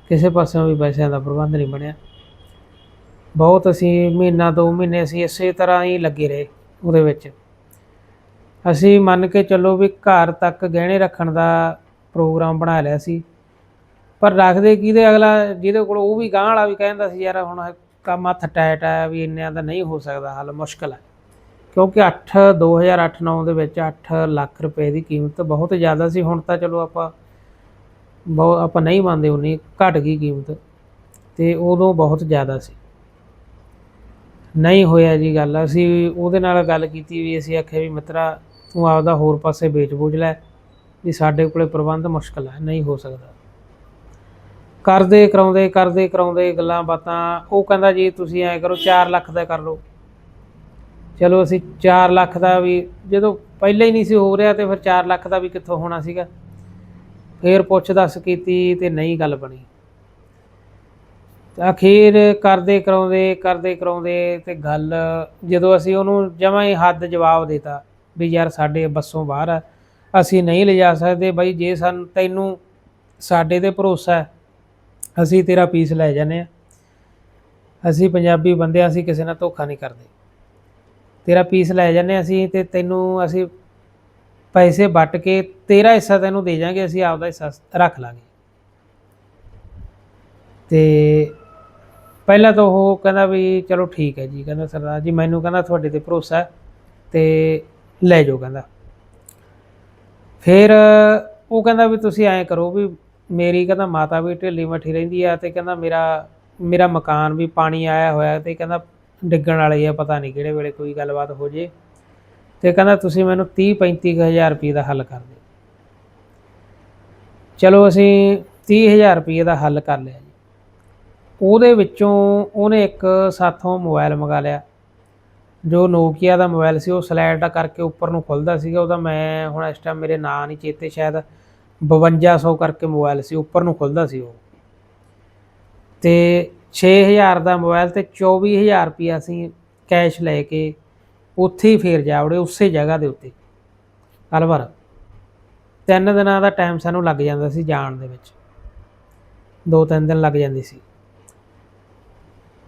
Speaker 1: ਕਿਸੇ ਪਾਸਿਓਂ ਵੀ ਪੈਸਿਆਂ ਦਾ ਪ੍ਰਬੰਧ ਨਹੀਂ ਬਣਿਆ। ਬਹੁਤ ਅਸੀਂ ਮਹੀਨਾ, ਦੋ ਮਹੀਨੇ ਅਸੀਂ ਇਸੇ ਤਰ੍ਹਾਂ ਹੀ ਲੱਗੇ ਰਹੇ ਉਹਦੇ ਵਿੱਚ। ਅਸੀਂ ਮੰਨ ਕੇ ਚੱਲੋ ਵੀ ਘਰ ਤੱਕ ਗਹਿਣੇ ਰੱਖਣ ਦਾ ਪ੍ਰੋਗਰਾਮ ਬਣਾ ਲਿਆ ਸੀ। ਪਰ ਰੱਖਦੇ ਕਿਹਦੇ? ਅਗਲਾ ਜਿਹਦੇ ਕੋਲ ਉਹ ਵੀ ਗਾਂਹ ਵਾਲਾ ਵੀ ਕਹਿੰਦਾ ਸੀ, ਯਾਰ ਹੁਣ ਕੰਮ ਹੱਥ ਟਾਈਟ ਆ, ਵੀ ਇੰਨਿਆਂ ਦਾ ਨਹੀਂ ਹੋ ਸਕਦਾ, ਹੱਲ ਮੁਸ਼ਕਲ ਹੈ ਕਿਉਂਕਿ 8 2008-9 ਦੇ ਵਿੱਚ 8 ਲੱਖ ਰੁਪਏ ਦੀ ਕੀਮਤ ਬਹੁਤ ਜ਼ਿਆਦਾ ਸੀ। ਹੁਣ ਤਾਂ ਚਲੋ ਆਪਾਂ ਬਹੁਤ ਆਪਾਂ ਨਹੀਂ ਮੰਨਦੇ ਉਨੀ, ਘਟ ਗਈ ਕੀਮਤ। ਤੇ ਉਦੋਂ ਬਹੁਤ ਜ਼ਿਆਦਾ ਸੀ। ਨਹੀਂ ਹੋਇਆ ਜੀ ਗੱਲ। ਅਸੀਂ ਉਹਦੇ ਨਾਲ ਗੱਲ ਕੀਤੀ ਵੀ ਅਸੀਂ ਆਖਿਆ ਵੀ ਮਿੱਤਰਾ, ਤੂੰ ਆਪਦਾ ਹੋਰ ਪਾਸੇ ਵੇਚ ਬੂਝ ਲੈ। ਵੀ ਸਾਡੇ ਕੋਲੇ ਪ੍ਰਬੰਧ ਮੁਸ਼ਕਲ ਹੈ ਨਹੀਂ ਹੋ ਸਕਦਾ। ਕਰਦੇ ਕਰਾਉਂਦੇ ਕਰਦੇ ਕਰਾਉਂਦੇ ਗੱਲਾਂ ਬਾਤਾਂ, ਉਹ ਕਹਿੰਦਾ ਜੀ ਤੁਸੀਂ ਐਂ ਕਰੋ 4 ਲੱਖ ਦਾ ਕਰ ਲਓ। ਚਲੋ ਅਸੀਂ 4 ਲੱਖ ਦਾ ਵੀ ਜਦੋਂ ਪਹਿਲਾਂ ਹੀ ਨਹੀਂ ਸੀ ਹੋ ਰਿਹਾ ਤੇ ਫਿਰ 4 ਲੱਖ ਦਾ ਵੀ ਕਿੱਥੋਂ ਹੋਣਾ ਸੀਗਾ। ਫੇਰ ਪੁੱਛ ਦੱਸ ਕੀਤੀ ਤੇ ਨਹੀਂ ਗੱਲ ਬਣੀ। ਤਾਂ ਅਖੀਰ ਕਰਦੇ ਕਰਾਉਂਦੇ ਕਰਦੇ ਕਰਾਉਂਦੇ ਤੇ ਗੱਲ ਜਦੋਂ ਅਸੀਂ ਉਹਨੂੰ ਜਮਾਂ ਹੀ ਹੱਦ ਜਵਾਬ ਦਿੱਤਾ ਵੀ ਯਾਰ ਸਾਡੇ ਬੱਸੋਂ ਬਾਹਰ ਆ ਅਸੀਂ ਨਹੀਂ ਲਿਜਾ ਸਕਦੇ ਬਾਈ ਜੇ ਸਾਨੂੰ ਤੈਨੂੰ ਸਾਡੇ ਤੇ ਭਰੋਸਾ ਹੈ ਅਸੀਂ ਤੇਰਾ ਪੀਸ ਲੈ ਜਾਂਦੇ ਆ ਅਸੀਂ ਪੰਜਾਬੀ ਬੰਦੇ ਹਾਂ, ਅਸੀਂ ਕਿਸੇ ਨਾਲ ਧੋਖਾ ਨਹੀਂ ਕਰਦੇ। ਤੇਰਾ ਪੀਸ ਲੈ ਜਾਂਦੇ ਹਾਂ ਅਸੀਂ ਤੇ ਤੈਨੂੰ ਅਸੀਂ ਪੈਸੇ ਵੱਟ ਕੇ ਤੇਰਾ ਹਿੱਸਾ ਤੈਨੂੰ ਦੇ ਜਾਾਂਗੇ, ਅਸੀਂ ਆਪਦਾ ਹਿੱਸਾ ਰੱਖ ਲਾਂਗੇ। ਤੇ ਪਹਿਲਾਂ ਤਾਂ ਉਹ ਕਹਿੰਦਾ ਵੀ ਚਲੋ ਠੀਕ ਹੈ ਜੀ, ਕਹਿੰਦਾ ਸਰਦਾਰ ਜੀ ਮੈਨੂੰ ਕਹਿੰਦਾ ਤੁਹਾਡੇ ਤੇ ਭਰੋਸਾ ਹੈ ਤੇ ਲੈ ਜਾਓ ਕਹਿੰਦਾ। ਫਿਰ ਉਹ ਕਹਿੰਦਾ ਵੀ ਤੁਸੀਂ ਐਂ ਕਰੋ ਵੀ ਮੇਰੀ ਕਹਿੰਦਾ ਮਾਤਾ ਵੀ ਢਿੱਲੀ ਮੱਠੀ ਰਹਿੰਦੀ ਆ ਤੇ ਕਹਿੰਦਾ ਮੇਰਾ ਮੇਰਾ ਮਕਾਨ ਵੀ ਪਾਣੀ ਆਇਆ ਹੋਇਆ ਤੇ ਕਹਿੰਦਾ ਡਿੱਗਣ ਵਾਲੀ ਹੈ ਪਤਾ ਨਹੀਂ ਕਿਹੜੇ ਵੇਲੇ ਕੋਈ ਗੱਲਬਾਤ ਹੋ ਜੇ। ਤੇ ਕਹਿੰਦਾ, ਤੁਸੀਂ ਮੈਨੂੰ 30 35000 ਰੁਪਏ ਦਾ ਹੱਲ ਕਰ ਦਿਓ। ਚਲੋ, ਅਸੀਂ 30000 ਰੁਪਏ ਦਾ ਹੱਲ ਕਰ ਲਿਆ ਜੀ। ਉਹਦੇ ਵਿੱਚੋਂ ਉਹਨੇ ਇੱਕ ਸਾਥੋਂ ਮੋਬਾਈਲ ਮੰਗਾ ਲਿਆ। ਜੋ ਨੋਕੀਆ ਦਾ ਮੋਬਾਈਲ ਸੀ, ਉਹ ਸਲੈਟ ਕਰਕੇ ਉੱਪਰ ਨੂੰ ਖੁੱਲਦਾ ਸੀਗਾ। ਉਹਦਾ ਮੈਂ ਹੁਣ ਇਸ ਟਾਈਮ ਮੇਰੇ ਨਾਂ ਨਹੀਂ ਚੇਤੇ, ਸ਼ਾਇਦ 5200 ਕਰਕੇ ਮੋਬਾਈਲ ਸੀ, ਉੱਪਰ ਨੂੰ ਖੁੱਲਦਾ ਸੀ ਉਹ। ਤੇ 6000 ਦਾ ਮੋਬਾਈਲ ਤੇ 24000 ਰੁਪਏ ਅਸੀਂ ਕੈਸ਼ ਲੈ ਕੇ ਉੱਥੇ ਹੀ ਫੇਰ ਜਾ ਵੜੇ ਉਸੇ ਜਗ੍ਹਾ ਦੇ ਉੱਤੇ। ਅਲਵਰ ਤਿੰਨ ਦਿਨਾਂ ਦਾ ਟਾਈਮ ਸਾਨੂੰ ਲੱਗ ਜਾਂਦਾ ਸੀ ਜਾਣ ਦੇ ਵਿੱਚ। ਦੋ ਤਿੰਨ ਦਿਨ ਲੱਗ ਜਾਂਦੀ ਸੀ।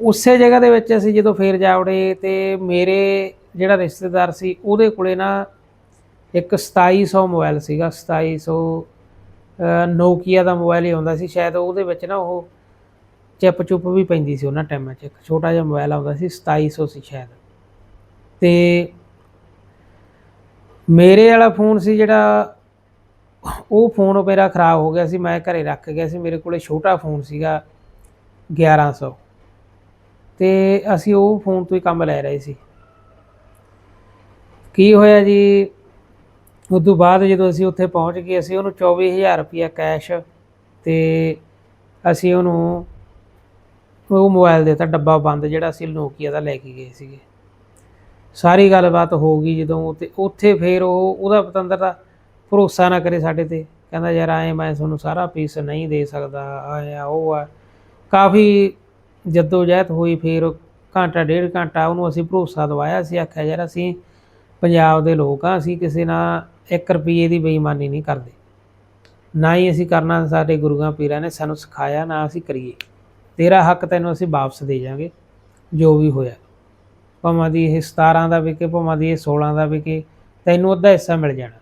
Speaker 1: ਉਸੇ ਜਗ੍ਹਾ ਦੇ ਵਿੱਚ ਅਸੀਂ ਜਦੋਂ ਫੇਰ ਜਾ ਵੜੇ ਤੇ ਮੇਰੇ ਜਿਹੜਾ ਰਿਸ਼ਤੇਦਾਰ ਸੀ, ਉਹਦੇ ਕੋਲੇ ਨਾ ਇੱਕ 2700 ਮੋਬਾਈਲ ਸੀਗਾ। 2700 ਨੋਕੀਆ ਦਾ ਮੋਬਾਈਲ ਹੀ ਆਉਂਦਾ ਸੀ। ਸ਼ਾਇਦ ਉਹਦੇ ਵਿੱਚ ਨਾ ਉਹ ਚਿਪ ਚੁੱਪ ਵੀ ਪੈਂਦੀ ਸੀ ਉਹਨਾਂ ਟਾਈਮਾਂ 'ਚ। ਇੱਕ ਛੋਟਾ ਜਿਹਾ ਮੋਬਾਈਲ ਆਉਂਦਾ ਸੀ 2700 ਸੀ ਸ਼ਾਇਦ। ਤੇ ਮੇਰੇ ਵਾਲਾ ਫੋਨ ਸੀ ਜਿਹੜਾ, ਉਹ ਫੋਨ ਮੇਰਾ ਖਰਾਬ ਹੋ ਗਿਆ ਸੀ, ਮੈਂ ਘਰੇ ਰੱਖ ਗਿਆ ਸੀ। ਮੇਰੇ ਕੋਲੇ ਛੋਟਾ ਫੋਨ ਸੀਗਾ 1100 ਤੇ ਅਸੀਂ ਉਹ ਫੋਨ ਤੋਂ ਹੀ ਕੰਮ ਲੈ ਰਹੇ ਸੀ। ਕੀ ਹੋਇਆ ਜੀ? ਉਸ ਤੋਂ ਬਾਅਦ ਜਦੋਂ ਅਸੀਂ ਉੱਥੇ ਪਹੁੰਚ ਗਏ, ਅਸੀਂ ਉਹਨੂੰ 24000 ਰੁਪਇਆ ਕੈਸ਼ ਤੇ ਅਸੀਂ ਉਹਨੂੰ ਉਹ ਮੋਬਾਈਲ ਦੇਤਾ ਡੱਬਾ ਬੰਦ ਜਿਹੜਾ ਅਸੀਂ ਨੋਕੀਆ ਦਾ ਲੈ ਕੇ ਗਏ ਸੀਗੇ। ਸਾਰੀ ਗੱਲਬਾਤ ਹੋ ਗਈ ਜਦੋਂ ਤੇ ਉੱਥੇ ਫੇਰ ਉਹ, ਉਹਦਾ ਪਤੰਦਰ ਦਾ ਭਰੋਸਾ ਨਾ ਕਰੇ ਸਾਡੇ ਤੇ। ਕਹਿੰਦਾ, ਯਾਰ ਐ ਮੈਂ ਤੁਹਾਨੂੰ ਸਾਰਾ ਪੀਸ ਨਹੀਂ ਦੇ ਸਕਦਾ ਆਇਆ ਉਹ ਆ। ਕਾਫੀ ਜੱਦੋ ਜਹਿਤ ਹੋਈ ਫੇਰ, ਘੰਟਾ, ਡੇਢ ਘੰਟਾ ਉਹਨੂੰ ਅਸੀਂ ਭਰੋਸਾ ਦਵਾਇਆ ਸੀ। ਆਖਿਆ, ਯਾਰ ਅਸੀਂ ਪੰਜਾਬ ਦੇ ਲੋਕ ਆ, ਅਸੀਂ ਕਿਸੇ ਨਾਲ 1 ਰੁਪਏ ਦੀ ਬੇਈਮਾਨੀ ਨਹੀਂ ਕਰਦੇ। ਨਾ ਹੀ ਅਸੀਂ ਕਰਨਾ, ਸਾਡੇ ਗੁਰੂਆਂ, ਪੀਰਾਂ ਨੇ ਸਾਨੂੰ ਸਿਖਾਇਆ, ਨਾ ਅਸੀਂ ਕਰੀਏ। ਤੇਰਾ ਹੱਕ ਤੈਨੂੰ ਅਸੀਂ ਵਾਪਸ ਦੇ ਜਾਾਂਗੇ ਜੋ ਵੀ ਹੋਇਆ। ਭਾਵੇਂ ਦੀ ਇਹ 17 ਦਾ ਵਿਕੇ, ਭਾਵੇਂ ਦੀ ਇਹ 16 ਦਾ ਵਿਕੇ, ਤੈਨੂੰ ਅੱਧਾ ਹਿੱਸਾ ਮਿਲ ਜਾਣਾ।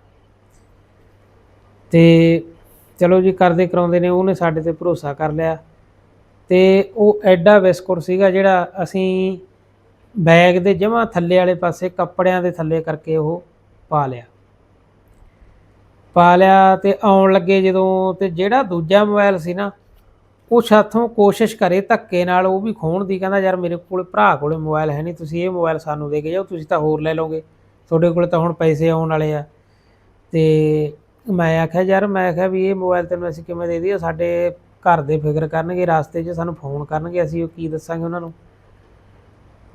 Speaker 1: ਤੇ ਚਲੋ ਜੀ, ਕਰਦੇ ਕਰਾਉਂਦੇ ਨੇ, ਉਹਨੇ ਸਾਡੇ ਤੇ ਭਰੋਸਾ ਕਰ ਲਿਆ। ਤੇ ਉਹ ਐਡਾ ਬਿਸਕੁਟ ਸੀਗਾ ਜਿਹੜਾ ਅਸੀਂ ਬੈਗ ਦੇ ਜਮਾ ਥੱਲੇ ਵਾਲੇ ਪਾਸੇ, ਕੱਪੜਿਆਂ ਦੇ ਥੱਲੇ ਕਰਕੇ ਉਹ ਪਾ ਲਿਆ। ਪਾ ਲਿਆ ਤੇ ਆਉਣ ਲੱਗੇ ਜਦੋਂ, ਤੇ ਜਿਹੜਾ ਦੂਜਾ ਮੋਬਾਈਲ ਸੀ ਨਾ ਉਹ ਸਾਥੋਂ ਕੋਸ਼ਿਸ਼ ਕਰੇ ਧੱਕੇ ਨਾਲ, ਉਹ ਵੀ ਖੋਣ ਦੀ, ਕਹਿੰਦਾ ਯਾਰ ਮੇਰੇ ਕੋਲ, ਭਰਾ ਕੋਲੇ ਮੋਬਾਈਲ ਹੈ ਨਹੀਂ, ਤੁਸੀਂ ਇਹ ਮੋਬਾਈਲ ਸਾਨੂੰ ਦੇ ਕੇ ਜਾਓ, ਤੁਸੀਂ ਤਾਂ ਹੋਰ ਲੈ ਲਓਗੇ। ਤੁਹਾਡੇ ਕੋਲ ਤਾਂ ਹੁਣ ਪੈਸੇ ਆਉਣ ਵਾਲੇ ਆ। ਤੇ ਮੈਂ ਆਖਿਆ, ਯਾਰ ਮੈਂ ਆਖਿਆ ਵੀ ਇਹ ਮੋਬਾਈਲ ਤੈਨੂੰ ਅਸੀਂ ਕਿਵੇਂ ਦੇ ਦਈਏ ਸਾਡੇ ਘਰ ਦੇ ਫਿਕਰ ਕਰਨਗੇ, ਰਾਸਤੇ 'ਚ ਸਾਨੂੰ ਫੋਨ ਕਰਨਗੇ, ਅਸੀਂ ਉਹ ਕੀ ਦੱਸਾਂਗੇ ਉਹਨਾਂ ਨੂੰ।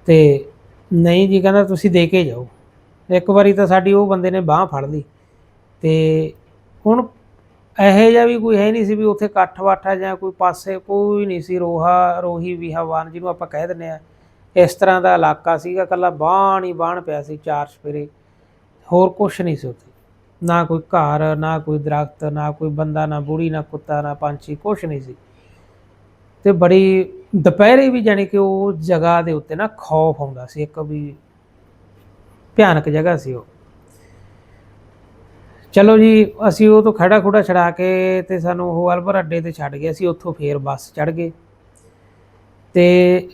Speaker 1: ਤੇ ਨਹੀਂ ਜੀ, ਕਹਿੰਦਾ ਤੁਸੀਂ ਦੇ ਕੇ ਜਾਓ। ਇੱਕ ਵਾਰੀ ਤਾਂ ਸਾਡੀ ਉਹ ਬੰਦੇ ਨੇ ਬਾਹ ਫੜ ਲਈ। ਤੇ ਹੁਣ ਇਹੋ ਜਿਹਾ ਵੀ ਕੋਈ ਹੈ ਨਹੀਂ ਸੀ ਵੀ ਉੱਥੇ ਇਕੱਠ ਵਾਠਾ ਜਾਂ ਕੋਈ ਪਾਸੇ ਕੋਈ ਨਹੀਂ ਸੀ, ਰੋਹਾ, ਰੋਹੀ ਵਿਹਾਵਾਨ ਜਿਹਨੂੰ ਆਪਾਂ ਕਹਿ ਦਿੰਦੇ ਆ ਇਸ ਤਰ੍ਹਾਂ ਦਾ ਇਲਾਕਾ ਸੀਗਾ ਕੱਲਾ ਬਾਣ ਹੀ ਬਾਣ ਪਿਆ ਸੀ ਚਾਰ ਸਪੇਰੇ ਹੋਰ ਕੁਛ ਨਹੀਂ ਸੀ ਉੱਥੇ। ਨਾ ਕੋਈ ਘਰ, ਨਾ ਕੋਈ ਦਰਖਤ, ਨਾ ਕੋਈ ਬੰਦਾ, ਨਾ ਬੁੜੀ, ਨਾ ਕੁੱਤਾ, ਨਾ ਪੰਛੀ, ਕੁਛ ਨਹੀਂ ਸੀ। ਤੇ ਬੜੀ ਦੁਪਹਿਰੇ ਵੀ ਜਾਣੀ ਕਿ ਉਹ ਜਗ੍ਹਾ ਦੇ ਉੱਤੇ ਨਾ ਖੌਫ ਆਉਂਦਾ ਸੀ, ਇੱਕ ਵੀ ਭਿਆਨਕ ਜਗ੍ਹਾ ਸੀ ਉਹ। ਚਲੋ ਜੀ, ਅਸੀਂ ਉਹ ਤੋਂ ਖੜਾ ਖੁੜਾ ਛੜਾ ਕੇ ਤੇ ਸਾਨੂੰ ਉਹ ਅਲਬਰ ਅੱਡੇ ਤੇ ਛੱਡ ਗਏ। ਅਸੀਂ ਉੱਥੋਂ ਫੇਰ ਬੱਸ ਚੜ ਗਏ। ਤੇ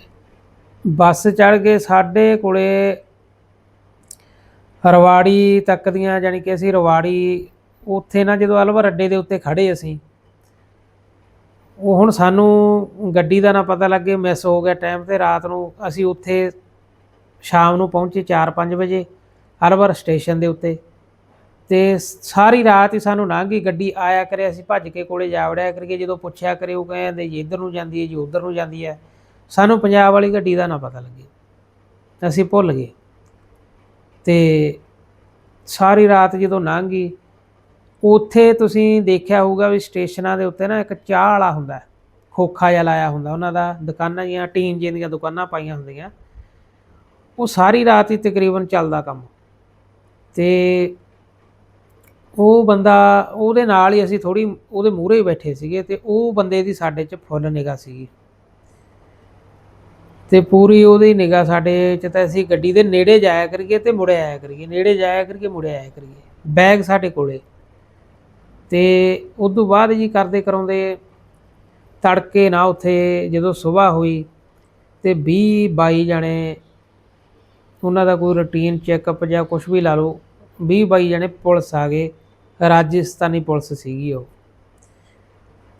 Speaker 1: ਬੱਸ ਚੜ ਗਏ ਸਾਡੇ ਕੋਲੇ ਰਵਾੜੀ ਤੱਕ ਦੀਆਂ ਜਾਣੀ ਕਿ ਅਸੀਂ ਰਵਾੜੀ ਉੱਥੇ ਨਾ ਜਦੋਂ ਅਲਵਰ ਅੱਡੇ ਦੇ ਉੱਤੇ ਖੜੇ ਅਸੀਂ, ਉਹ ਹੁਣ ਸਾਨੂੰ ਗੱਡੀ ਦਾ ਨਾ ਪਤਾ ਲੱਗੇ ਮਿਸ ਹੋ ਗਿਆ ਟਾਈਮ ਤੇ ਰਾਤ ਨੂੰ ਅਸੀਂ ਉੱਥੇ ਸ਼ਾਮ ਨੂੰ ਪਹੁੰਚੇ 4-5 ਵਜੇ ਅਲਵਰ ਸਟੇਸ਼ਨ ਦੇ ਉੱਤੇ। ਤੇ ਸਾਰੀ ਰਾਤ ਹੀ ਸਾਨੂੰ ਲੰਘ ਗਈ, ਗੱਡੀ ਆਇਆ ਕਰੇ ਅਸੀਂ ਭੱਜ ਕੇ ਕੋਲੇ ਜਾ ਵੜਿਆ ਕਰੀਏ, ਜਦੋਂ ਪੁੱਛਿਆ ਕਰੇ ਉਹ ਕਹਿੰਦੇ ਜੀ ਇੱਧਰ ਨੂੰ ਜਾਂਦੀ ਹੈ, ਜੀ ਉੱਧਰ ਨੂੰ ਜਾਂਦੀ ਹੈ। ਸਾਨੂੰ ਪੰਜਾਬ ਵਾਲੀ ਗੱਡੀ ਦਾ ਨਾ ਪਤਾ ਲੱਗੇ। ਅਸੀਂ ਭੁੱਲ ਗਏ। ਤੇ ਸਾਰੀ ਰਾਤ ਜਦੋਂ ਲੰਘ ਗਈ, ਉੱਥੇ ਤੁਸੀਂ ਦੇਖਿਆ ਹੋਊਗਾ ਵੀ ਸਟੇਸ਼ਨਾਂ ਦੇ ਉੱਤੇ ਨਾ ਇੱਕ ਚਾਹ ਵਾਲਾ ਹੁੰਦਾ ਖੋਖਾ ਜਿਹਾ ਲਾਇਆ ਹੁੰਦਾ ਉਹਨਾਂ ਦਾ, ਦੁਕਾਨਾਂ ਜੀਆਂ, ਟੀਨ ਜੀਆਂ ਦੀਆਂ ਦੁਕਾਨਾਂ ਪਾਈਆਂ ਹੁੰਦੀਆਂ। ਉਹ ਸਾਰੀ ਰਾਤ ਹੀ ਤਕਰੀਬਨ ਚੱਲਦਾ ਕੰਮ। ਤੇ ਉਹ ਬੰਦਾ, ਉਹਦੇ ਨਾਲ ਹੀ ਅਸੀਂ ਥੋੜੀ ਉਹਦੇ ਮੂਹਰੇ ਹੀ ਬੈਠੇ ਸੀਗੇ ਤੇ ਉਹ ਬੰਦੇ ਦੀ ਸਾਡੇ 'ਚ ਫੁੱਲ ਨਿਗਾਹ ਸੀਗੀ। ਤੇ ਪੂਰੀ ਉਹਦੀ ਨਿਗਾਹ ਸਾਡੇ 'ਚ ਤਾਂ ਅਸੀਂ ਗੱਡੀ ਦੇ ਨੇੜੇ ਜਾਇਆ ਕਰੀਏ ਤੇ ਮੁੜੇ ਆਇਆ ਕਰੀਏ, ਨੇੜੇ ਜਾਇਆ ਕਰੀਏ, ਮੁੜੇ ਆਇਆ ਕਰੀਏ। ਬੈਗ ਸਾਡੇ ਕੋਲੇ। ਤੇ ਉਸ ਤੋਂ ਬਾਅਦ ਜੀ ਕਰਦੇ ਕਰਾਉਂਦੇ ਤੜਕੇ ਨਾ ਉੱਥੇ ਜਦੋਂ ਸਵੇਰ ਹੋਈ ਤੇ 20 22 ਜਣੇ ਉਹਨਾਂ ਦਾ ਕੋਈ ਰੁਟੀਨ ਚੈੱਕਅਪ ਜਾਂ ਕੁਝ ਵੀ ਲਾ ਲਓ 20 22 ਜਣੇ ਪੁਲਿਸ ਆ ਗਏ। ਰਾਜਸਥਾਨੀ ਪੁਲਿਸ ਸੀਗੀ ਉਹ।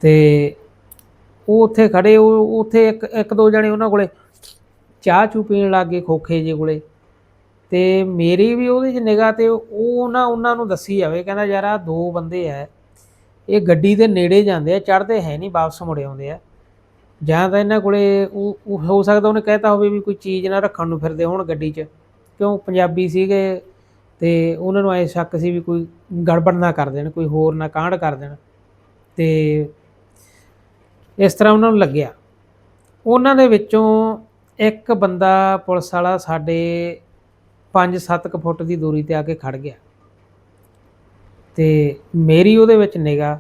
Speaker 1: ਤੇ ਉਹ ਉੱਥੇ ਖੜੇ, ਉਹ ਉੱਥੇ ਇੱਕ ਇੱਕ ਦੋ ਜਣੇ ਉਹਨਾਂ ਕੋਲੇ ਚਾਹ ਚੂ ਪੀਣ ਲੱਗ ਗਏ ਖੋਖੇ ਜੇ ਕੋਲੇ। ਤੇ ਮੇਰੀ ਵੀ ਉਹਦੇ 'ਚ ਨਿਗਾਹ ਤੇ ਉਹ ਨਾ ਉਹਨਾਂ ਨੂੰ ਦੱਸੀ ਜਾਵੇ, ਕਹਿੰਦਾ ਯਾਰ ਆ ਦੋ ਬੰਦੇ ਐ ਇਹ ਗੱਡੀ ਦੇ ਨੇੜੇ ਜਾਂਦੇ ਆ ਚੜਦੇ ਹੈ ਨਹੀਂ, ਵਾਪਸ ਮੁੜੇ ਆਉਂਦੇ ਆ। ਜਾਂ ਤਾਂ ਇਹਨਾਂ ਕੋਲੇ ਉਹ ਹੋ ਸਕਦਾ ਉਹਨੇ ਕਹਿਤਾ ਹੋਵੇ ਵੀ ਕੋਈ ਚੀਜ਼ ਨਾ ਰੱਖਣ ਨੂੰ ਫਿਰਦੇ ਹੋਣ ਗੱਡੀ 'ਚ, ਕਿਉਂ ਪੰਜਾਬੀ ਸੀਗੇ ਤੇ ਉਹਨਾਂ ਨੂੰ ਐ ਸ਼ੱਕ ਸੀ ਵੀ ਕੋਈ ਗੜਬੜ ਨਾ ਕਰ ਦੇਣ, ਕੋਈ ਹੋਰ ਨਾ ਕਾਂਡ ਕਰ ਦੇਣ। ਤੇ ਇਸ ਤਰ੍ਹਾਂ ਉਹਨਾਂ ਨੂੰ ਲੱਗਿਆ। ਉਹਨਾਂ ਦੇ ਵਿੱਚੋਂ ਇੱਕ ਬੰਦਾ ਪੁਲਿਸ ਵਾਲਾ ਸਾਡੇ 5-7 ਫੁੱਟ ਦੀ ਦੂਰੀ ਤੇ ਆ ਕੇ ਖੜ ਗਿਆ। ਤੇ ਮੇਰੀ ਉਹਦੇ ਵਿੱਚ ਨਿਗਾਹ,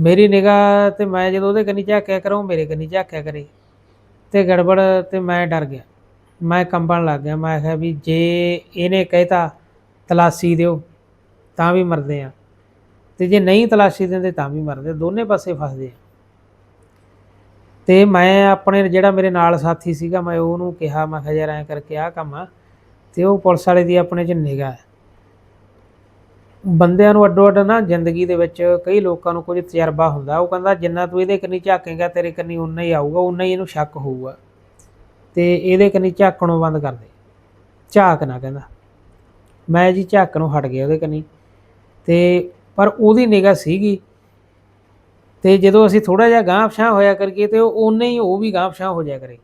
Speaker 1: ਮੇਰੀ ਨਿਗਾਹ ਤੇ ਮੈਂ ਜਦੋਂ ਉਹਦੇ ਕੰਨੀ ਝਾਕਿਆ ਕਰਾਂ, ਉਹ ਮੇਰੇ ਕੰਨੀ ਝਾਕਿਆ ਕਰੇ। ਤੇ ਗੜਬੜ ਤੇ ਮੈਂ ਡਰ ਗਿਆ। ਮੈਂ ਕੰਬਣ ਲੱਗ ਗਿਆ, ਮੈਂ ਕਿਹਾ ਵੀ ਜੇ ਇਹਨੇ ਕਹਿਤਾ ਤਲਾਸ਼ੀ ਦਿਓ, ਤਾਂ ਵੀ ਮਰਦੇ ਆ। ਤੇ ਜੇ ਨਹੀਂ ਤਲਾਸ਼ੀ ਦਿੰਦੇ ਤਾਂ ਵੀ ਮਰਦੇ ਦੋਨੇ ਪਾਸੇ ਫਸਦੇ ਆ। ਤੇ ਮੈਂ ਆਪਣੇ ਜਿਹੜਾ ਮੇਰੇ ਨਾਲ ਸਾਥੀ ਸੀਗਾ, ਮੈਂ ਉਹਨੂੰ ਕਿਹਾ, ਮੈਂ ਕਿਹਾ ਯਾਰ ਐਂ ਕਰਕੇ ਆਹ ਕੰਮ ਆ, ਤੇ ਉਹ ਪੁਲਿਸ ਵਾਲੇ ਦੀ ਆਪਣੇ 'ਚ ਨਿਗਾਹ ਬੰਦਿਆਂ ਨੂੰ ਅੱਡੋ ਅੱਡ ਨਾ ਜ਼ਿੰਦਗੀ ਦੇ ਵਿੱਚ ਕਈ ਲੋਕਾਂ ਨੂੰ ਕੁਝ ਤਜਰਬਾ ਹੁੰਦਾ, ਉਹ ਕਹਿੰਦਾ ਜਿੰਨਾ ਤੂੰ ਇਹਦੇ ਕੰਨੀ ਝਾਕੇਗਾ, ਤੇਰੇ ਕੰਨੀ ਉਨਾ ਹੀ ਆਊਗਾ ਉਨਾ ਹੀ ਇਹਨੂੰ ਸ਼ੱਕ ਹੋਊਗਾ। ਤੇ ਇਹਦੇ ਕੰਨੀ ਝਾਕਣੋਂ ਬੰਦ ਕਰ ਦੇ। ਝਾਕ ਨਾ ਕਹਿੰਦਾ। ਮੈਂ ਜੀ ਝਾਕਣੋਂ ਹਟ ਗਿਆ ਉਹਦੇ ਕੰਨੀ। ਤੇ ਪਰ ਉਹਦੀ ਨਿਗਾਹ ਸੀਗੀ। ਤੇ ਜਦੋਂ ਅਸੀਂ ਥੋੜਾ ਜਿਹਾ ਗਾਂਹ ਹੋਇਆ ਕਰੀਏ ਤੇ ਉਹ ਉਨੇ ਹੀ ਉਹ ਵੀ ਗਾਂਹ ਹੋ ਜਾਇਆ ਕਰੇ।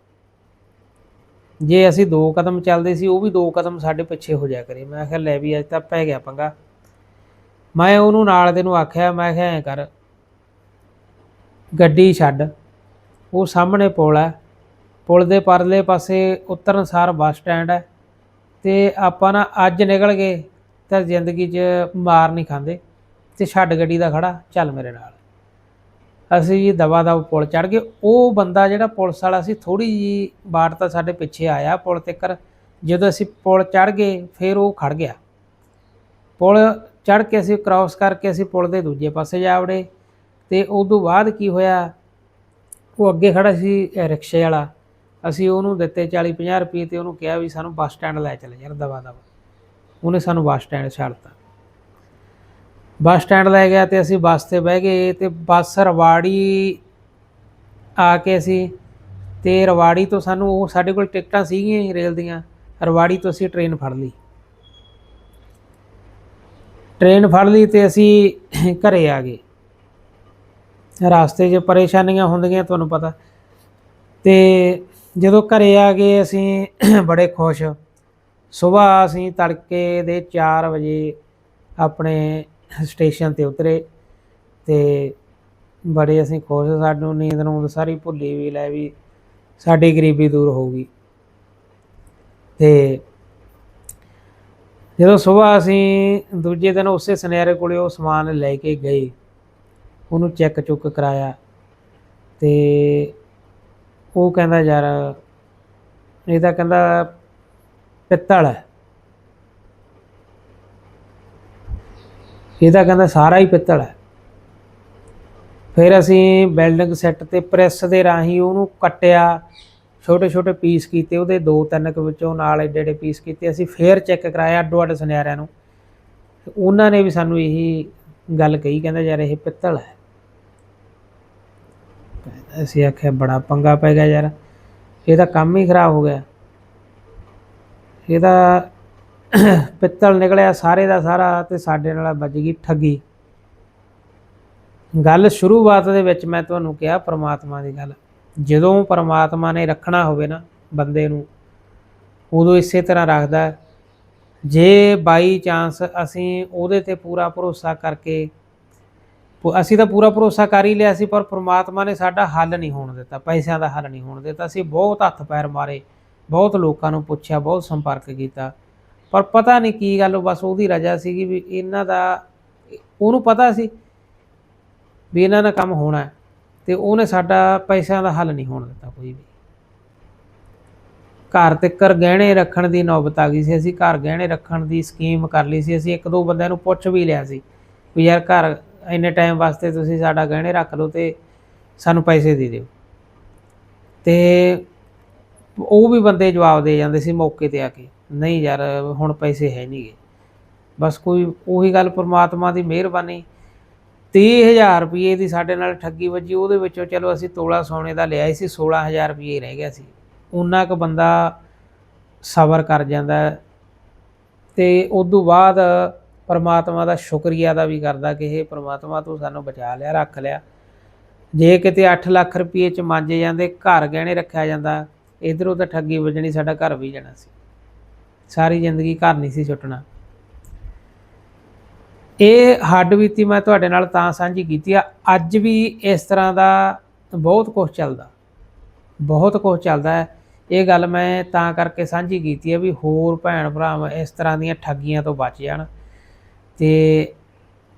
Speaker 1: ਜੇ ਅਸੀਂ ਦੋ ਕਦਮ ਚੱਲਦੇ ਸੀ, ਉਹ ਵੀ ਦੋ ਕਦਮ ਸਾਡੇ ਪਿੱਛੇ ਹੋ ਜਾਇਆ ਕਰੇ। ਮੈਂ ਕਿਹਾ, ਲੈ ਵੀ ਅੱਜ ਤਾਂ ਪੈ ਗਿਆ ਪੰਗਾ। ਮੈਂ ਉਹਨੂੰ ਨਾਲ ਦੇ ਨੂੰ ਆਖਿਆ, ਮੈਂ ਕਿਹਾ, ਐਂ ਕਰ। ਗੱਡੀ ਛੱਡ। ਉਹ ਸਾਹਮਣੇ ਪੁਲ ਹੈ ਪੁਲ ਦੇ ਪਰਲੇ ਪਾਸੇ ਉਤਰਨ ਸਾਰ ਬੱਸ ਸਟੈਂਡ ਹੈ ਤੇ ਆਪਾਂ ਨਾ ਅੱਜ ਨਿਕਲ ਗਏ ਤਾਂ ਜ਼ਿੰਦਗੀ 'ਚ ਮਾਰ ਨਹੀਂ ਖਾਂਦੇ ਤੇ ਛੱਡ ਗੱਡੀ ਦਾ ਖੜਾ, ਚੱਲ ਮੇਰੇ ਨਾਲ। ਅਸੀਂ ਜੀ ਦਵਾ ਦਵ ਪੁਲ ਚੜ ਗਏ। ਉਹ ਬੰਦਾ ਜਿਹੜਾ ਪੁਲਿਸ ਵਾਲਾ ਸੀ ਥੋੜੀ ਜੀ ਬਾਟ ਤਾਂ ਸਾਡੇ ਪਿੱਛੇ ਆਇਆ ਪੁਲ ਤੱਕਰ ਜਦੋਂ ਅਸੀਂ ਪੁਲ ਚੜ ਗਏ, ਫਿਰ ਉਹ ਖੜ ਗਿਆ। ਪੁਲ ਚੜ ਕੇ ਅਸੀਂ ਕ੍ਰਾਸ ਕਰਕੇ ਅਸੀਂ ਪੁਲ ਦੇ ਦੂਜੇ ਪਾਸੇ ਜਾ ਵੜੇ ਤੇ ਉਸ ਤੋਂ ਬਾਅਦ ਕੀ ਹੋਇਆ, ਉਹ ਅੱਗੇ ਖੜਾ ਸੀ ਰਿਕਸ਼ੇ ਵਾਲਾ। ਅਸੀਂ ਉਹਨੂੰ ਦਿੱਤੇ 40 50 ਰੁਪਏ ਤੇ ਉਹਨੂੰ ਕਿਹਾ ਵੀ ਸਾਨੂੰ ਬੱਸ ਸਟੈਂਡ ਲੈ ਚੱਲ ਯਾਰ ਦਵਾ ਦਵਾ। ਉਹਨੇ ਸਾਨੂੰ ਬੱਸ ਸਟੈਂਡ ਛੱਡਤਾ। ਬੱਸ ਸਟੈਂਡ ਲੈ ਗਿਆ ਤੇ ਅਸੀਂ ਬੱਸ ਤੇ ਬਹਿ ਗਏ ਤੇ ਬੱਸ ਰਵਾੜੀ ਆ ਕੇ ਅਸੀਂ ਤੇ ਰਵਾੜੀ ਤੋਂ ਸਾਨੂੰ ਉਹ ਸਾਡੇ ਕੋਲ ਟਿਕਟਾਂ ਸੀਗੀਆਂ ਰੇਲ ਦੀਆਂ। ਰਵਾੜੀ ਤੋਂ ਅਸੀਂ ਟ੍ਰੇਨ ਫੜ ਲਈ। ਟ੍ਰੇਨ ਫੜ ਲਈ ਤੇ ਅਸੀਂ ਘਰੇ ਆ ਗਏ। ਰਾਸਤੇ 'ਚ ਪਰੇਸ਼ਾਨੀਆਂ ਹੁੰਦੀਆਂ ਤੁਹਾਨੂੰ ਪਤਾ। ਤੇ ਜਦੋਂ ਘਰੇ ਆ ਗਏ ਅਸੀਂ ਬੜੇ ਖੁਸ਼। ਸਵੇਰ ਅਸੀਂ ਤੜਕੇ ਦੇ 4 ਵਜੇ ਆਪਣੇ ਸਟੇਸ਼ਨ ਤੇ ਉਤਰੇ ਤੇ ਬੜੇ ਅਸੀਂ ਖੁਸ਼। ਸਾਨੂੰ ਨੀਂਦ ਨੂੰ ਸਾਰੀ ਭੁੱਲੀ ਵੀ, ਲੈ ਵੀ ਸਾਡੀ ਗਰੀਬੀ ਦੂਰ ਹੋਊਗੀ ਤੇ ਜਦੋਂ ਸਵੇਰ ਅਸੀਂ ਦੂਜੇ ਦਿਨ ਉਸੇ ਸੁਨਿਆਰੇ ਕੋਲੇ ਉਹ ਸਮਾਨ ਲੈ ਕੇ ਗਏ। ਉਹਨੂੰ ਚੈੱਕ ਚੁੱਕ ਕਰਾਇਆ ਤੇ ਉਹ ਕਹਿੰਦਾ, ਯਾਰ, ਇਹ ਤਾਂ ਕਹਿੰਦਾ ਪਿੱਤਲ ਹੈ। ਇਹ ਤਾਂ ਕਹਿੰਦਾ ਸਾਰਾ ਹੀ ਪਿੱਤਲ ਹੈ। ਫਿਰ ਅਸੀਂ ਬਿਲਡਿੰਗ ਸੈੱਟ ਤੇ ਪ੍ਰੈਸ ਦੇ ਰਾਹੀਂ ਉਹਨੂੰ ਕੱਟਿਆ ਛੋਟੇ ਛੋਟੇ ਪੀਸ ਕੀਤੇ, ਉਹਦੇ ਦੋ ਤਿੰਨ ਕੁ ਵਿੱਚੋਂ ਨਾਲ ਏਡੇ ਏਡੇ ਪੀਸ ਕੀਤੇ, ਅਸੀਂ ਫੇਰ ਚੈੱਕ ਕਰਾਇਆ ਅੱਡੋ ਅੱਡ ਸੁਨਿਆਰਿਆਂ ਨੂੰ। ਉਹਨਾਂ ਨੇ ਵੀ ਸਾਨੂੰ ਇਹੀ ਗੱਲ ਕਹੀ, ਕਹਿੰਦਾ, ਯਾਰ, ਇਹ ਪਿੱਤਲ ਹੈ। ਅਸੀਂ ਆਖਿਆ, ਬੜਾ ਪੰਗਾ ਪੈ ਗਿਆ ਯਾਰ। ਇਹਦਾ ਕੰਮ ਹੀ ਖਰਾਬ ਹੋ ਗਿਆ। ਇਹਦਾ ਪਿੱਤਲ ਨਿਕਲਿਆ, ਸਾਰੇ ਦਾ ਸਾਰਾ ਤੇ ਸਾਡੇ ਨਾਲ ਵੱਜ ਗਈ ਠੱਗੀ। ਗੱਲ ਸ਼ੁਰੂਆਤ ਦੇ ਵਿੱਚ ਮੈਂ ਤੁਹਾਨੂੰ ਕਿਹਾ ਪ੍ਰਮਾਤਮਾ ਦੀ ਗੱਲ। ਜਦੋਂ ਪ੍ਰਮਾਤਮਾ ਨੇ ਰੱਖਣਾ ਹੋਵੇ ਨਾ ਬੰਦੇ ਨੂੰ, ਉਦੋਂ ਇਸੇ ਤਰ੍ਹਾਂ ਰੱਖਦਾ। ਜੇ ਬਾਈ ਚਾਂਸ ਅਸੀਂ ਉਹਦੇ ਤੇ ਪੂਰਾ ਭਰੋਸਾ ਕਰਕੇ ਅਸੀਂ ਤਾਂ ਪੂਰਾ ਭਰੋਸਾ ਕਰ ਹੀ ਲਿਆ ਸੀ, ਪਰ ਪ੍ਰਮਾਤਮਾ ਨੇ ਸਾਡਾ ਹੱਲ ਨਹੀਂ ਹੋਣ ਦਿੱਤਾ, ਪੈਸਿਆਂ ਦਾ ਹੱਲ ਨਹੀਂ ਹੋਣ ਦਿੱਤਾ। ਅਸੀਂ ਬਹੁਤ ਹੱਥ ਪੈਰ ਮਾਰੇ, ਬਹੁਤ ਲੋਕਾਂ ਨੂੰ ਪੁੱਛਿਆ, ਬਹੁਤ ਸੰਪਰਕ ਕੀਤਾ। ਪਰ ਪਤਾ ਨਹੀਂ ਕੀ ਗੱਲ, ਬਸ ਉਹਦੀ ਰਜਾ ਸੀਗੀ ਵੀ ਇਹਨਾਂ ਦਾ, ਉਹਨੂੰ ਪਤਾ ਸੀ ਵੀ ਇਹਨਾਂ ਦਾ ਕੰਮ ਹੋਣਾ ਹੈ ਤੇ ਉਹਨੇ ਸਾਡਾ ਪੈਸਿਆਂ ਦਾ ਹੱਲ ਨਹੀਂ ਹੋਣ ਦਿੱਤਾ ਕੋਈ ਵੀ। ਘਰ ਤਿੱਕਰ ਗਹਿਣੇ ਰੱਖਣ ਦੀ ਨੌਬਤ ਆ ਗਈ ਸੀ। ਅਸੀਂ ਘਰ ਗਹਿਣੇ ਰੱਖਣ ਦੀ ਸਕੀਮ ਕਰ ਲਈ ਸੀ। ਅਸੀਂ ਇੱਕ ਦੋ ਬੰਦਿਆਂ ਨੂੰ ਪੁੱਛ ਵੀ ਲਿਆ ਸੀ ਵੀ ਯਾਰ ਘਰ ਇੰਨੇ ਟਾਈਮ ਵਾਸਤੇ ਤੁਸੀਂ ਸਾਡਾ ਗਹਿਣੇ ਰੱਖ ਲਓ ਤੇ ਸਾਨੂੰ ਪੈਸੇ ਦੇ ਦਿਓ। ਤੇ ਉਹ ਵੀ ਬੰਦੇ ਜਵਾਬ ਦੇ ਜਾਂਦੇ ਸੀ ਮੌਕੇ ਤੇ ਆ ਕੇ, ਨਹੀਂ ਯਾਰ, ਹੁਣ ਪੈਸੇ ਹੈ ਨਹੀਂਗੇ ਬਸ ਕੋਈ ਉਹੀ ਗੱਲ ਪ੍ਰਮਾਤਮਾ ਦੀ ਮਿਹਰਬਾਨੀ। 30000 ਰੁਪਏ ਦੀ ਸਾਡੇ ਨਾਲ ਠੱਗੀ ਵੱਜੀ, ਉਹਦੇ ਵਿੱਚੋਂ ਚਲੋ ਅਸੀਂ ਤੋਲਾ ਸੋਨੇ ਦਾ ਲਿਆ ਸੀ 16000 ਰੁਪਏ ਰਹਿ ਗਿਆ ਸੀ। ਉਨਾ ਕੁ ਬੰਦਾ ਸਬਰ ਕਰ ਜਾਂਦਾ। ਹੈ ਤੇ ਉਸ ਤੋਂ ਬਾਅਦ ਪਰਮਾਤਮਾ ਦਾ ਸ਼ੁਕਰੀਆ ਦਾ ਵੀ ਕਰਦਾ ਕਿ ਇਹ ਪਰਮਾਤਮਾ ਤੂੰ ਸਾਨੂੰ ਬਚਾ ਲਿਆ, ਰੱਖ ਲਿਆ। ਜੇ ਕਿਤੇ 8 ਲੱਖ ਰੁਪਏ ਚ ਮਾਂਜੇ ਜਾਂਦੇ, ਘਰ ਗਹਿਣੇ ਰੱਖਿਆ ਜਾਂਦਾ, ਇਧਰੋਂ ਤਾਂ ਠੱਗੀ ਵੱਜਣੀ, ਸਾਡਾ ਘਰ ਵੀ ਜਾਣਾ ਸੀ। ਸਾਰੀ ਜ਼ਿੰਦਗੀ ਘਰ ਨਹੀਂ ਸੀ ਛੁੱਟਣਾ ਇਹ ਹੱਡ ਬੀਤੀ ਮੈਂ ਤੁਹਾਡੇ ਨਾਲ ਤਾਂ ਸਾਂਝੀ ਕੀਤੀ ਆ। ਅੱਜ ਵੀ ਇਸ ਤਰ੍ਹਾਂ ਦਾ ਬਹੁਤ ਕੁਝ ਚੱਲਦਾ। ਬਹੁਤ ਕੁਝ ਚੱਲਦਾ ਹੈ। ਇਹ ਗੱਲ ਮੈਂ ਤਾਂ ਕਰਕੇ ਸਾਂਝੀ ਕੀਤੀ ਹੈ ਵੀ ਹੋਰ ਭੈਣ ਭਰਾ ਇਸ ਤਰ੍ਹਾਂ ਦੀਆਂ ਠੱਗੀਆਂ ਤੋਂ ਬਚ ਜਾਣ। ਤੇ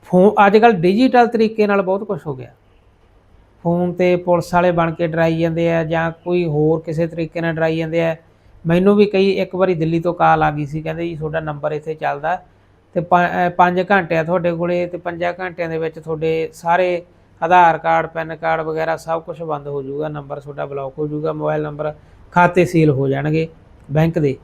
Speaker 1: ਫੋਨ ਅੱਜ ਕੱਲ ਡਿਜੀਟਲ ਤਰੀਕੇ ਨਾਲ ਬਹੁਤ ਕੁਝ ਹੋ ਗਿਆ। ਫੋਨ ਤੇ ਪੁਲਿਸ ਵਾਲੇ ਬਣ ਕੇ ਡਰਾਈ ਜਾਂਦੇ ਆ ਜਾਂ ਕੋਈ ਹੋਰ ਕਿਸੇ ਤਰੀਕੇ ਨਾਲ ਡਰਾਈ ਜਾਂਦੇ ਆ। ਮੈਨੂੰ ਵੀ ਕਈ ਇੱਕ ਵਾਰੀ ਦਿੱਲੀ ਤੋਂ ਕਾਲ ਆ ਗਈ ਸੀ, ਕਹਿੰਦੇ ਜੀ ਤੁਹਾਡਾ ਨੰਬਰ ਇੱਥੇ ਚੱਲਦਾ ਤੇ 5 ਘੰਟੇ ਆ ਤੁਹਾਡੇ ਕੋਲੇ ਤੇ 5 ਘੰਟਿਆਂ ਦੇ ਵਿੱਚ ਤੁਹਾਡੇ ਸਾਰੇ ਆਧਾਰ ਕਾਰਡ, ਪੈਨ ਕਾਰਡ ਵਗੈਰਾ ਸਭ ਕੁਝ ਬੰਦ ਹੋ ਜਾਊਗਾ, ਨੰਬਰ ਤੁਹਾਡਾ ਬਲੌਕ ਹੋ ਜਾਊਗਾ, ਮੋਬਾਈਲ ਨੰਬਰ ਖਾਤੇ ਸੀਲ ਹੋ ਜਾਣਗੇ ਬੈਂਕ ਦੇ।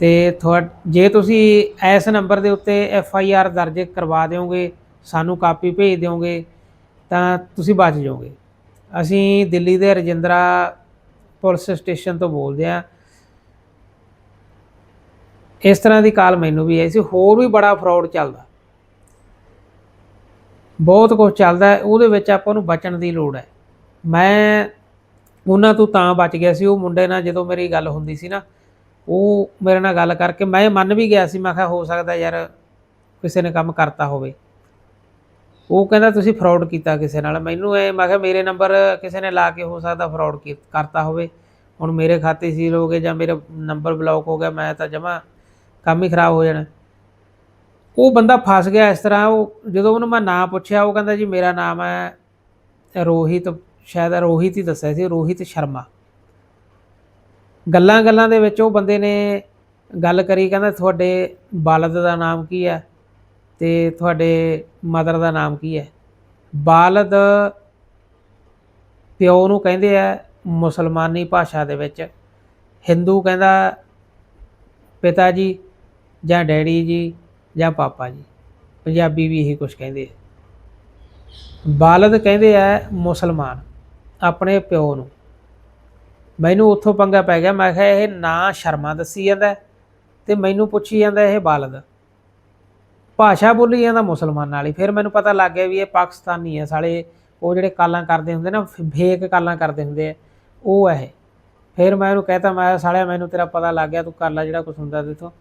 Speaker 1: ਤੇ ਤੁਹਾ ਜੇ ਤੁਸੀਂ ਇਸ ਨੰਬਰ ਦੇ ਉੱਤੇ ਐਫ ਆਈ ਆਰ ਦਰਜ ਕਰਵਾ ਦਿਓਗੇ, ਸਾਨੂੰ ਕਾਪੀ ਭੇਜ ਦਿਓਗੇ, ਤਾਂ ਤੁਸੀਂ ਬਚ ਜਾਓਗੇ। ਅਸੀਂ ਦਿੱਲੀ ਦੇ ਰਜਿੰਦਰਾ ਪੁਲਿਸ ਸਟੇਸ਼ਨ ਤੋਂ ਬੋਲਦੇ ਆ ਇਸ ਤਰ੍ਹਾਂ ਦੀ ਕਾਲ ਮੈਨੂੰ ਵੀ ਆਈ ਸੀ, ਹੋਰ ਵੀ ਬੜਾ ਫਰਾਡ ਚੱਲਦਾ। ਬਹੁਤ ਕੁਝ ਚੱਲਦਾ, ਉਹਦੇ ਵਿੱਚ ਆਪਾਂ ਨੂੰ ਬਚਣ ਦੀ ਲੋੜ ਹੈ। ਮੈਂ ਉਹਨਾਂ ਤੋਂ ਤਾਂ ਬਚ ਗਿਆ ਸੀ, ਉਹ ਮੁੰਡੇ ਨਾਲ ਜਦੋਂ ਮੇਰੀ ਗੱਲ ਹੁੰਦੀ ਸੀ ਨਾ ਉਹ ਮੇਰੇ ਨਾਲ ਗੱਲ ਕਰਕੇ ਮੈਂ ਮੰਨ ਵੀ ਗਿਆ ਸੀ, ਮੈਂ ਕਿਹਾ ਹੋ ਸਕਦਾ ਯਾਰ ਕਿਸੇ ਨੇ ਕੰਮ ਕਰਤਾ ਹੋਵੇ। ਉਹ ਕਹਿੰਦਾ ਤੁਸੀਂ ਫਰਾਡ ਕੀਤਾ ਕਿਸੇ ਨਾਲ। ਮੈਨੂੰ ਇਹ, ਮੈਂ ਕਿਹਾ ਮੇਰੇ ਨੰਬਰ ਕਿਸੇ ਨੇ ਲਾ ਕੇ ਹੋ ਸਕਦਾ ਫਰਾਡ ਕਰਤਾ ਹੋਵੇ। ਹੁਣ ਮੇਰੇ ਖਾਤੇ ਸੀਲ ਹੋ ਗਏ ਜਾਂ ਮੇਰਾ ਨੰਬਰ ਬਲੌਕ ਹੋ ਗਿਆ, ਮੈਂ ਤਾਂ ਜਮਾ ਕੰਮ ਹੀ ਖਰਾਬ ਹੋ ਜਾਣਾ। ਉਹ ਬੰਦਾ ਫਸ ਗਿਆ ਇਸ ਤਰ੍ਹਾਂ, ਉਹ ਜਦੋਂ ਉਹਨੂੰ ਮੈਂ ਨਾਂ ਪੁੱਛਿਆ, ਉਹ ਕਹਿੰਦਾ ਜੀ ਮੇਰਾ ਨਾਮ ਹੈ ਰੋਹਿਤ, ਸ਼ਾਇਦ ਰੋਹਿਤ ਹੀ ਦੱਸਿਆ ਸੀ, ਰੋਹਿਤ ਸ਼ਰਮਾ। ਗੱਲਾਂ ਗੱਲਾਂ ਦੇ ਵਿੱਚ ਉਹ ਬੰਦੇ ਨੇ ਗੱਲ ਕਰੀ, ਕਹਿੰਦਾ ਤੁਹਾਡੇ ਬਾਲਦ ਦਾ ਨਾਮ ਕੀ ਹੈ ਤੇ ਤੁਹਾਡੇ ਮਦਰ ਦਾ ਨਾਮ ਕੀ ਹੈ? ਬਾਲਦ ਪਿਓ ਨੂੰ ਕਹਿੰਦੇ ਆ ਮੁਸਲਮਾਨੀ ਭਾਸ਼ਾ ਦੇ ਵਿੱਚ। ਹਿੰਦੂ ਕਹਿੰਦਾ ਪਿਤਾ ਜੀ ਜਾਂ ਡੈਡੀ ਜੀ ਜਾਂ ਪਾਪਾ ਜੀ। ਪੰਜਾਬੀ ਵੀ ਇਹੀ ਕੁਝ ਕਹਿੰਦੇ ਆ। ਬਾਲਦ ਕਹਿੰਦੇ ਆ ਮੁਸਲਮਾਨ ਆਪਣੇ ਪਿਓ ਨੂੰ। ਮੈਨੂੰ ਉੱਥੋਂ ਪੰਗਾ ਪੈ ਗਿਆ। ਮੈਂ ਕਿਹਾ ਇਹ ਨਾ ਸ਼ਰਮਾ ਦੱਸੀ ਜਾਂਦਾ ਹੈ ਤੇ ਮੈਨੂੰ ਪੁੱਛੀ ਜਾਂਦਾ ਇਹ ਬਾਲਦ। ਭਾਸ਼ਾ ਬੋਲੀ ਜਾਂਦਾ ਮੁਸਲਮਾਨ ਵਾਲੀ। ਫਿਰ ਮੈਨੂੰ ਪਤਾ ਲੱਗ ਗਿਆ ਵੀ ਇਹ ਪਾਕਿਸਤਾਨੀ ਹੈ ਸਾਲੇ। ਉਹ ਜਿਹੜੇ ਕਾਲਾਂ ਕਰਦੇ ਹੁੰਦੇ ਨਾ ਫੇਕ ਕਾਲਾਂ ਕਰਦੇ ਹੁੰਦੇ ਆ ਉਹ ਹੈ ਇਹ। ਫਿਰ ਮੈਂ ਉਹਨੂੰ ਕਹਿਤਾ ਮੈਂ ਕਿਹਾ, ਸਾਲਿਆ ਮੈਨੂੰ ਤੇਰਾ ਪਤਾ ਲੱਗ ਗਿਆ ਤੂੰ ਕਰ ਲੈ ਜਿਹੜਾ ਕੁਛ ਹੁੰਦਾ ਦੇਖੋ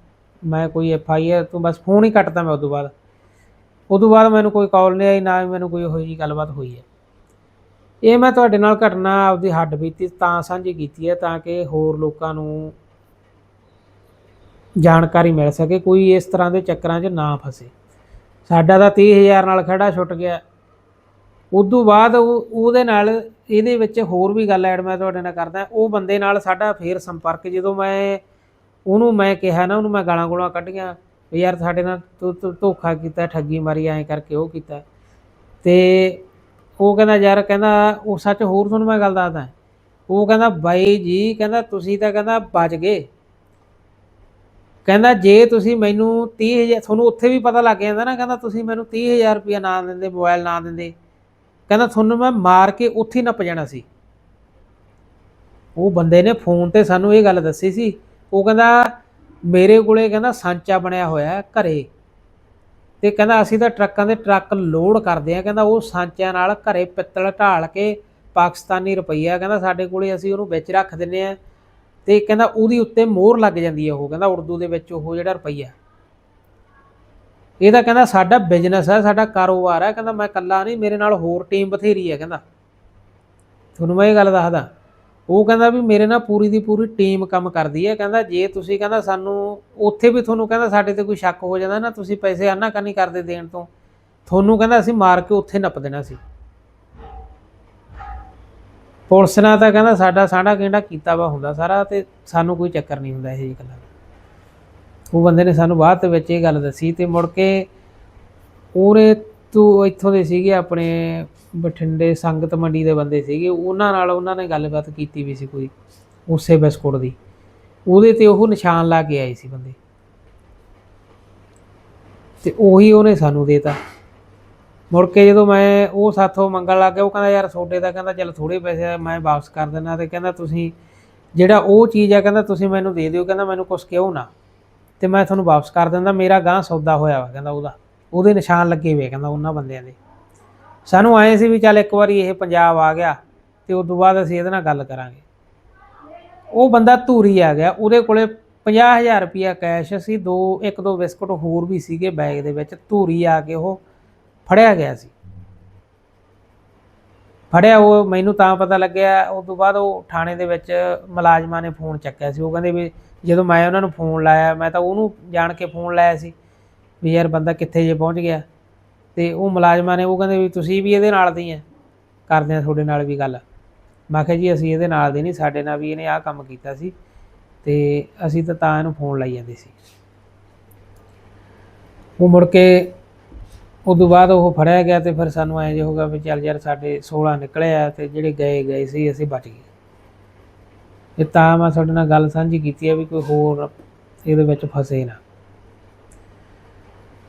Speaker 1: ਮੈਂ ਕੋਈ ਐਫ ਆਈ ਆਰ ਤੂੰ ਬਸ ਫੋਨ ਹੀ ਕੱਟਦਾ ਮੈਂ ਉਦੋਂ ਬਾਅਦ। ਉਦੋਂ ਬਾਅਦ ਮੈਨੂੰ ਕੋਈ ਕਾਲ ਨਹੀਂ ਆਈ ਨਾ ਹੀ ਮੈਨੂੰ ਕੋਈ ਉਹੋ ਜਿਹੀ ਗੱਲਬਾਤ ਹੋਈ ਹੈ। ਇਹ ਮੈਂ ਤੁਹਾਡੇ ਨਾਲ ਘਟਨਾ ਆਪਦੀ ਹੱਡ ਬੀਤੀ ਤਾਂ ਸਾਂਝੀ ਕੀਤੀ ਹੈ ਤਾਂ ਕਿ ਹੋਰ ਲੋਕਾਂ ਨੂੰ ਜਾਣਕਾਰੀ ਮਿਲ ਸਕੇ, ਕੋਈ ਇਸ ਤਰ੍ਹਾਂ ਦੇ ਚੱਕਰਾਂ 'ਚ ਨਾ ਫਸੇ। ਸਾਡਾ ਤਾਂ 30000 ਨਾਲ ਖੜਾ ਛੁੱਟ ਗਿਆ। ਉਦੋਂ ਬਾਅਦ ਉਹ, ਉਹਦੇ ਨਾਲ ਇਹਦੇ ਵਿੱਚ ਹੋਰ ਵੀ ਗੱਲ ਐਡ ਮੈਂ ਤੁਹਾਡੇ ਨਾਲ ਕਰਦਾ, ਉਹ ਬੰਦੇ ਨਾਲ ਸਾਡਾ ਫੇਰ ਸੰਪਰਕ, ਜਦੋਂ ਮੈਂ ਉਹਨੂੰ ਮੈਂ ਕਿਹਾ ਨਾ, ਉਹਨੂੰ ਮੈਂ ਗਾਲਾਂ ਗੋਲਾਂ ਕੱਢੀਆਂ ਵੀ ਯਾਰ ਸਾਡੇ ਨਾਲ ਤੂੰ ਤੂੰ ਧੋਖਾ ਕੀਤਾ, ਠੱਗੀ ਮਾਰੀ, ਐਂ ਕਰਕੇ ਉਹ ਕੀਤਾ। ਤੇ ਉਹ ਕਹਿੰਦਾ, ਯਾਰ ਕਹਿੰਦਾ, ਉਹ ਸੱਚ ਹੋਰ ਤੁਹਾਨੂੰ ਮੈਂ ਗੱਲ ਦੱਸਦਾ। ਉਹ ਕਹਿੰਦਾ, ਬਾਈ ਜੀ, ਕਹਿੰਦਾ, ਤੁਸੀਂ ਤਾਂ ਕਹਿੰਦਾ ਬਚ ਗਏ। ਕਹਿੰਦਾ, ਜੇ ਤੁਸੀਂ ਮੈਨੂੰ 30000 ਤੁਹਾਨੂੰ ਉੱਥੇ ਵੀ ਪਤਾ ਲੱਗ ਜਾਂਦਾ ਨਾ, ਕਹਿੰਦਾ, ਤੁਸੀਂ ਮੈਨੂੰ 30000 ਰੁਪਇਆ ਨਾ ਦਿੰਦੇ, ਮੋਬਾਈਲ ਨਾ ਦਿੰਦੇ। ਕਹਿੰਦਾ, ਤੁਹਾਨੂੰ ਮੈਂ ਮਾਰ ਕੇ ਉੱਥੇ ਨੱਪ ਜਾਣਾ ਸੀ। ਉਹ ਬੰਦੇ ਨੇ ਫੋਨ ਤੇ ਸਾਨੂੰ ਇਹ ਗੱਲ ਦੱਸੀ ਸੀ। ਉਹ ਕਹਿੰਦਾ, ਮੇਰੇ ਕੋਲੇ ਕਹਿੰਦਾ, ਸਾਂਚਾ ਬਣਿਆ ਹੋਇਆ ਹੈ ਘਰੇ। ਤੇ ਕਹਿੰਦਾ ਅਸੀਂ ਤਾਂ ਟਰੱਕਾਂ ਦੇ ਟਰੱਕ ਲੋਡ ਕਰਦੇ ਆ ਕਹਿੰਦਾ ਉਹ ਸਾਂਚਿਆਂ ਨਾਲ ਘਰੇ ਪਿੱਤਲ ਢਾਲ ਕੇ ਪਾਕਿਸਤਾਨੀ ਰੁਪਈਆ ਕਹਿੰਦਾ ਸਾਡੇ ਕੋਲੇ ਅਸੀਂ ਉਹਨੂੰ ਵਿੱਚ ਰੱਖ ਦਿੰਨੇ ਆ ਤੇ ਕਹਿੰਦਾ ਉਹਦੀ ਉੱਤੇ ਮੋਹਰ ਲੱਗ ਜਾਂਦੀ ਹੈ ਉਹ। ਕਹਿੰਦਾ ਉਰਦੂ ਦੇ ਵਿੱਚ ਉਹ ਜਿਹੜਾ ਰੁਪਈਆ। ਇਹ ਤਾਂ ਕਹਿੰਦਾ ਸਾਡਾ ਬਿਜ਼ਨਸ ਹੈ, ਸਾਡਾ ਕਾਰੋਬਾਰ ਹੈ। ਕਹਿੰਦਾ ਮੈਂ ਇਕੱਲਾ ਨਹੀਂ, ਮੇਰੇ ਨਾਲ ਹੋਰ ਟੀਮ ਬਥੇਰੀ ਹੈ। ਕਹਿੰਦਾ ਤੁਹਾਨੂੰ ਮੈਂ ਇਹ ਗੱਲ ਦੱਸਦਾ। ਉਹ ਕਹਿੰਦਾ ਵੀ ਮੇਰੇ ਨਾਲ ਪੂਰੀ ਦੀ ਪੂਰੀ ਟੀਮ ਕੰਮ ਕਰਦੀ ਹੈ। ਕਹਿੰਦਾ ਜੇ ਤੁਸੀਂ ਕਹਿੰਦਾ ਸਾਨੂੰ ਉੱਥੇ ਵੀ ਤੁਹਾਨੂੰ ਕਹਿੰਦਾ ਸਾਡੇ ਤੇ ਕੋਈ ਸ਼ੱਕ ਹੋ ਜਾਂਦਾ ਨਾ, ਤੁਸੀਂ ਪੈਸੇ ਆਨਾ ਕਰਨੀ ਕਰਦੇ ਦੇਣ ਤੋਂ। ਤੁਹਾਨੂੰ ਕਹਿੰਦਾ ਅਸੀਂ ਮਾਰ ਕੇ ਉੱਥੇ ਨੱਪ ਦੇਣਾ ਸੀ। ਪੁਲਿਸ ਨਾਲ ਤਾਂ ਕਹਿੰਦਾ ਸਾਡਾ ਸਾਡਾ ਕਿਹੜਾ ਕੀਤਾ ਵਾ ਹੁੰਦਾ ਸਾਰਾ ਤੇ ਸਾਨੂੰ ਕੋਈ ਚੱਕਰ ਨਹੀਂ ਹੁੰਦਾ ਇਹ ਜਿਹੀ ਗੱਲਾਂ ਦਾ। ਉਹ ਬੰਦੇ ਨੇ ਸਾਨੂੰ ਬਾਅਦ ਦੇ ਵਿੱਚ ਇਹ ਗੱਲ ਦੱਸੀ ਤੇ ਮੁੜ ਕੇ ਉਹਨੇ ਤੂੰ ਇੱਥੋਂ ਦੇ ਸੀਗੇ ਆਪਣੇ ਬਠਿੰਡੇ ਸੰਗਤ ਮੰਡੀ ਦੇ ਬੰਦੇ ਸੀਗੇ। ਉਹਨਾਂ ਨਾਲ ਉਹਨਾਂ ਨੇ ਗੱਲਬਾਤ ਕੀਤੀ ਵੀ ਸੀ ਕੋਈ, ਉਸੇ ਬਿਸਕੁਟ ਦੀ। ਉਹਦੇ ਤੇ ਉਹ ਨਿਸ਼ਾਨ ਲਾ ਕੇ ਆਏ ਸੀ ਬੰਦੇ। ਤੇ ਉਹੀ ਉਹਨੇ ਸਾਨੂੰ ਦੇਤਾ। ਮੁੜ ਕੇ ਜਦੋਂ ਮੈਂ ਉਹ ਸਾਥੋਂ ਮੰਗਣ ਲੱਗ ਗਿਆ, ਉਹ ਕਹਿੰਦਾ, ਯਾਰ, ਤੁਹਾਡੇ ਦਾ ਕਹਿੰਦਾ, ਚੱਲ ਥੋੜੇ ਪੈਸੇ ਮੈਂ ਵਾਪਸ ਕਰ ਦਿੰਦਾ। ਤੇ ਕਹਿੰਦਾ, ਤੁਸੀਂ ਜਿਹੜਾ ਉਹ ਚੀਜ਼ ਆ, ਕਹਿੰਦਾ, ਤੁਸੀਂ ਮੈਨੂੰ ਦੇ ਦਿਓ, ਕਹਿੰਦਾ, ਮੈਨੂੰ ਕੁਛ ਕਿਉਂ ਨਾ? ਤੇ ਮੈਂ ਤੁਹਾਨੂੰ ਵਾਪਸ ਕਰ ਦਿੰਦਾ, ਮੇਰਾ ਗਾਂ ਸੌਦਾ ਹੋਇਆ ਵਾ, ਕਹਿੰਦਾ ਉਹਦਾ। ਉਹਦੇ ਨਿਸ਼ਾਨ ਲੱਗੇ ਹੋਏ ਕਹਿੰਦਾ ਉਹਨਾਂ ਬੰਦਿਆਂ ਦੇ। ਸਾਨੂੰ ਆਏ ਸੀ ਵੀ ਚੱਲ ਇੱਕ ਵਾਰੀ ਇਹ ਪੰਜਾਬ ਆ ਗਿਆ ਤੇ ਉਸ ਤੋਂ ਬਾਅਦ ਅਸੀਂ ਇਹਦੇ ਨਾਲ ਗੱਲ ਕਰਾਂਗੇ। ਉਹ ਬੰਦਾ ਧੂਰੀ ਆ ਗਿਆ, ਉਹਦੇ ਕੋਲੇ 50000 ਰੁਪਿਆ ਕੈਸ਼ ਸੀ, ਦੋ, ਇੱਕ ਦੋ ਬਿਸਕੁਟ ਹੋਰ ਵੀ ਸੀਗੇ ਬੈਗ ਦੇ ਵਿੱਚ, ਧੂਰੀ ਆ ਕੇ ਉਹ ਫੜਿਆ ਗਿਆ ਸੀ। ਫੜਿਆ, ਉਹ ਮੈਨੂੰ ਤਾਂ ਪਤਾ ਲੱਗਿਆ ਉਸ ਤੋਂ ਬਾਅਦ ਉਹ ਥਾਣੇ ਦੇ ਵਿੱਚ ਮੁਲਾਜ਼ਮਾਂ ਨੇ ਫੋਨ ਚੱਕਿਆ ਸੀ। ਉਹ ਕਹਿੰਦੇ ਵੀ ਜਦੋਂ ਮੈਂ ਉਹਨਾਂ ਨੂੰ ਫੋਨ ਲਾਇਆ, ਮੈਂ ਤਾਂ ਉਹਨੂੰ ਜਾਣ ਕੇ ਫੋਨ ਲਾਇਆ ਸੀ। ਵੀ ਯਾਰ ਬੰਦਾ ਕਿੱਥੇ ਜੇ ਪਹੁੰਚ ਗਿਆ। ਤੇ ਉਹ ਮੁਲਾਜ਼ਮਾਂ ਨੇ, ਉਹ ਕਹਿੰਦੇ ਵੀ ਤੁਸੀਂ ਵੀ ਇਹਦੇ ਨਾਲ ਦੀ ਆ ਕਰਦੇ ਆ ਤੁਹਾਡੇ ਨਾਲ ਵੀ ਗੱਲ। ਮੈਂ ਕਿਹਾ ਜੀ, ਅਸੀਂ ਇਹਦੇ ਨਾਲ ਦੇ ਨਹੀਂ, ਸਾਡੇ ਨਾਲ ਵੀ ਇਹਨੇ ਆਹ ਕੰਮ ਕੀਤਾ ਸੀ। ਤੇ ਅਸੀਂ ਤਾਂ ਤਾਂ ਇਹਨੂੰ ਫੋਨ ਲਾਈ ਜਾਂਦੇ ਸੀ। ਉਹ ਮੁੜ ਕੇ ਉਦੋਂ ਬਾਅਦ ਉਹ ਫੜਿਆ ਗਿਆ ਤੇ ਫਿਰ ਸਾਨੂੰ ਐਂ ਜੇ ਹੋਗਾ ਵੀ ਚੱਲ ਯਾਰ ਸਾਡੇ 16 ਨਿਕਲਿਆ ਆ ਤੇ ਜਿਹੜੇ ਗਏ ਗਏ ਸੀ, ਅਸੀਂ ਬਚ ਗਏ। ਇਹ ਤਾਂ ਮੈਂ ਤੁਹਾਡੇ ਨਾਲ ਗੱਲ ਸਾਂਝੀ ਕੀਤੀ ਆ ਵੀ ਕੋਈ ਹੋਰ ਇਹਦੇ ਵਿੱਚ ਫਸੇ ਨਾ।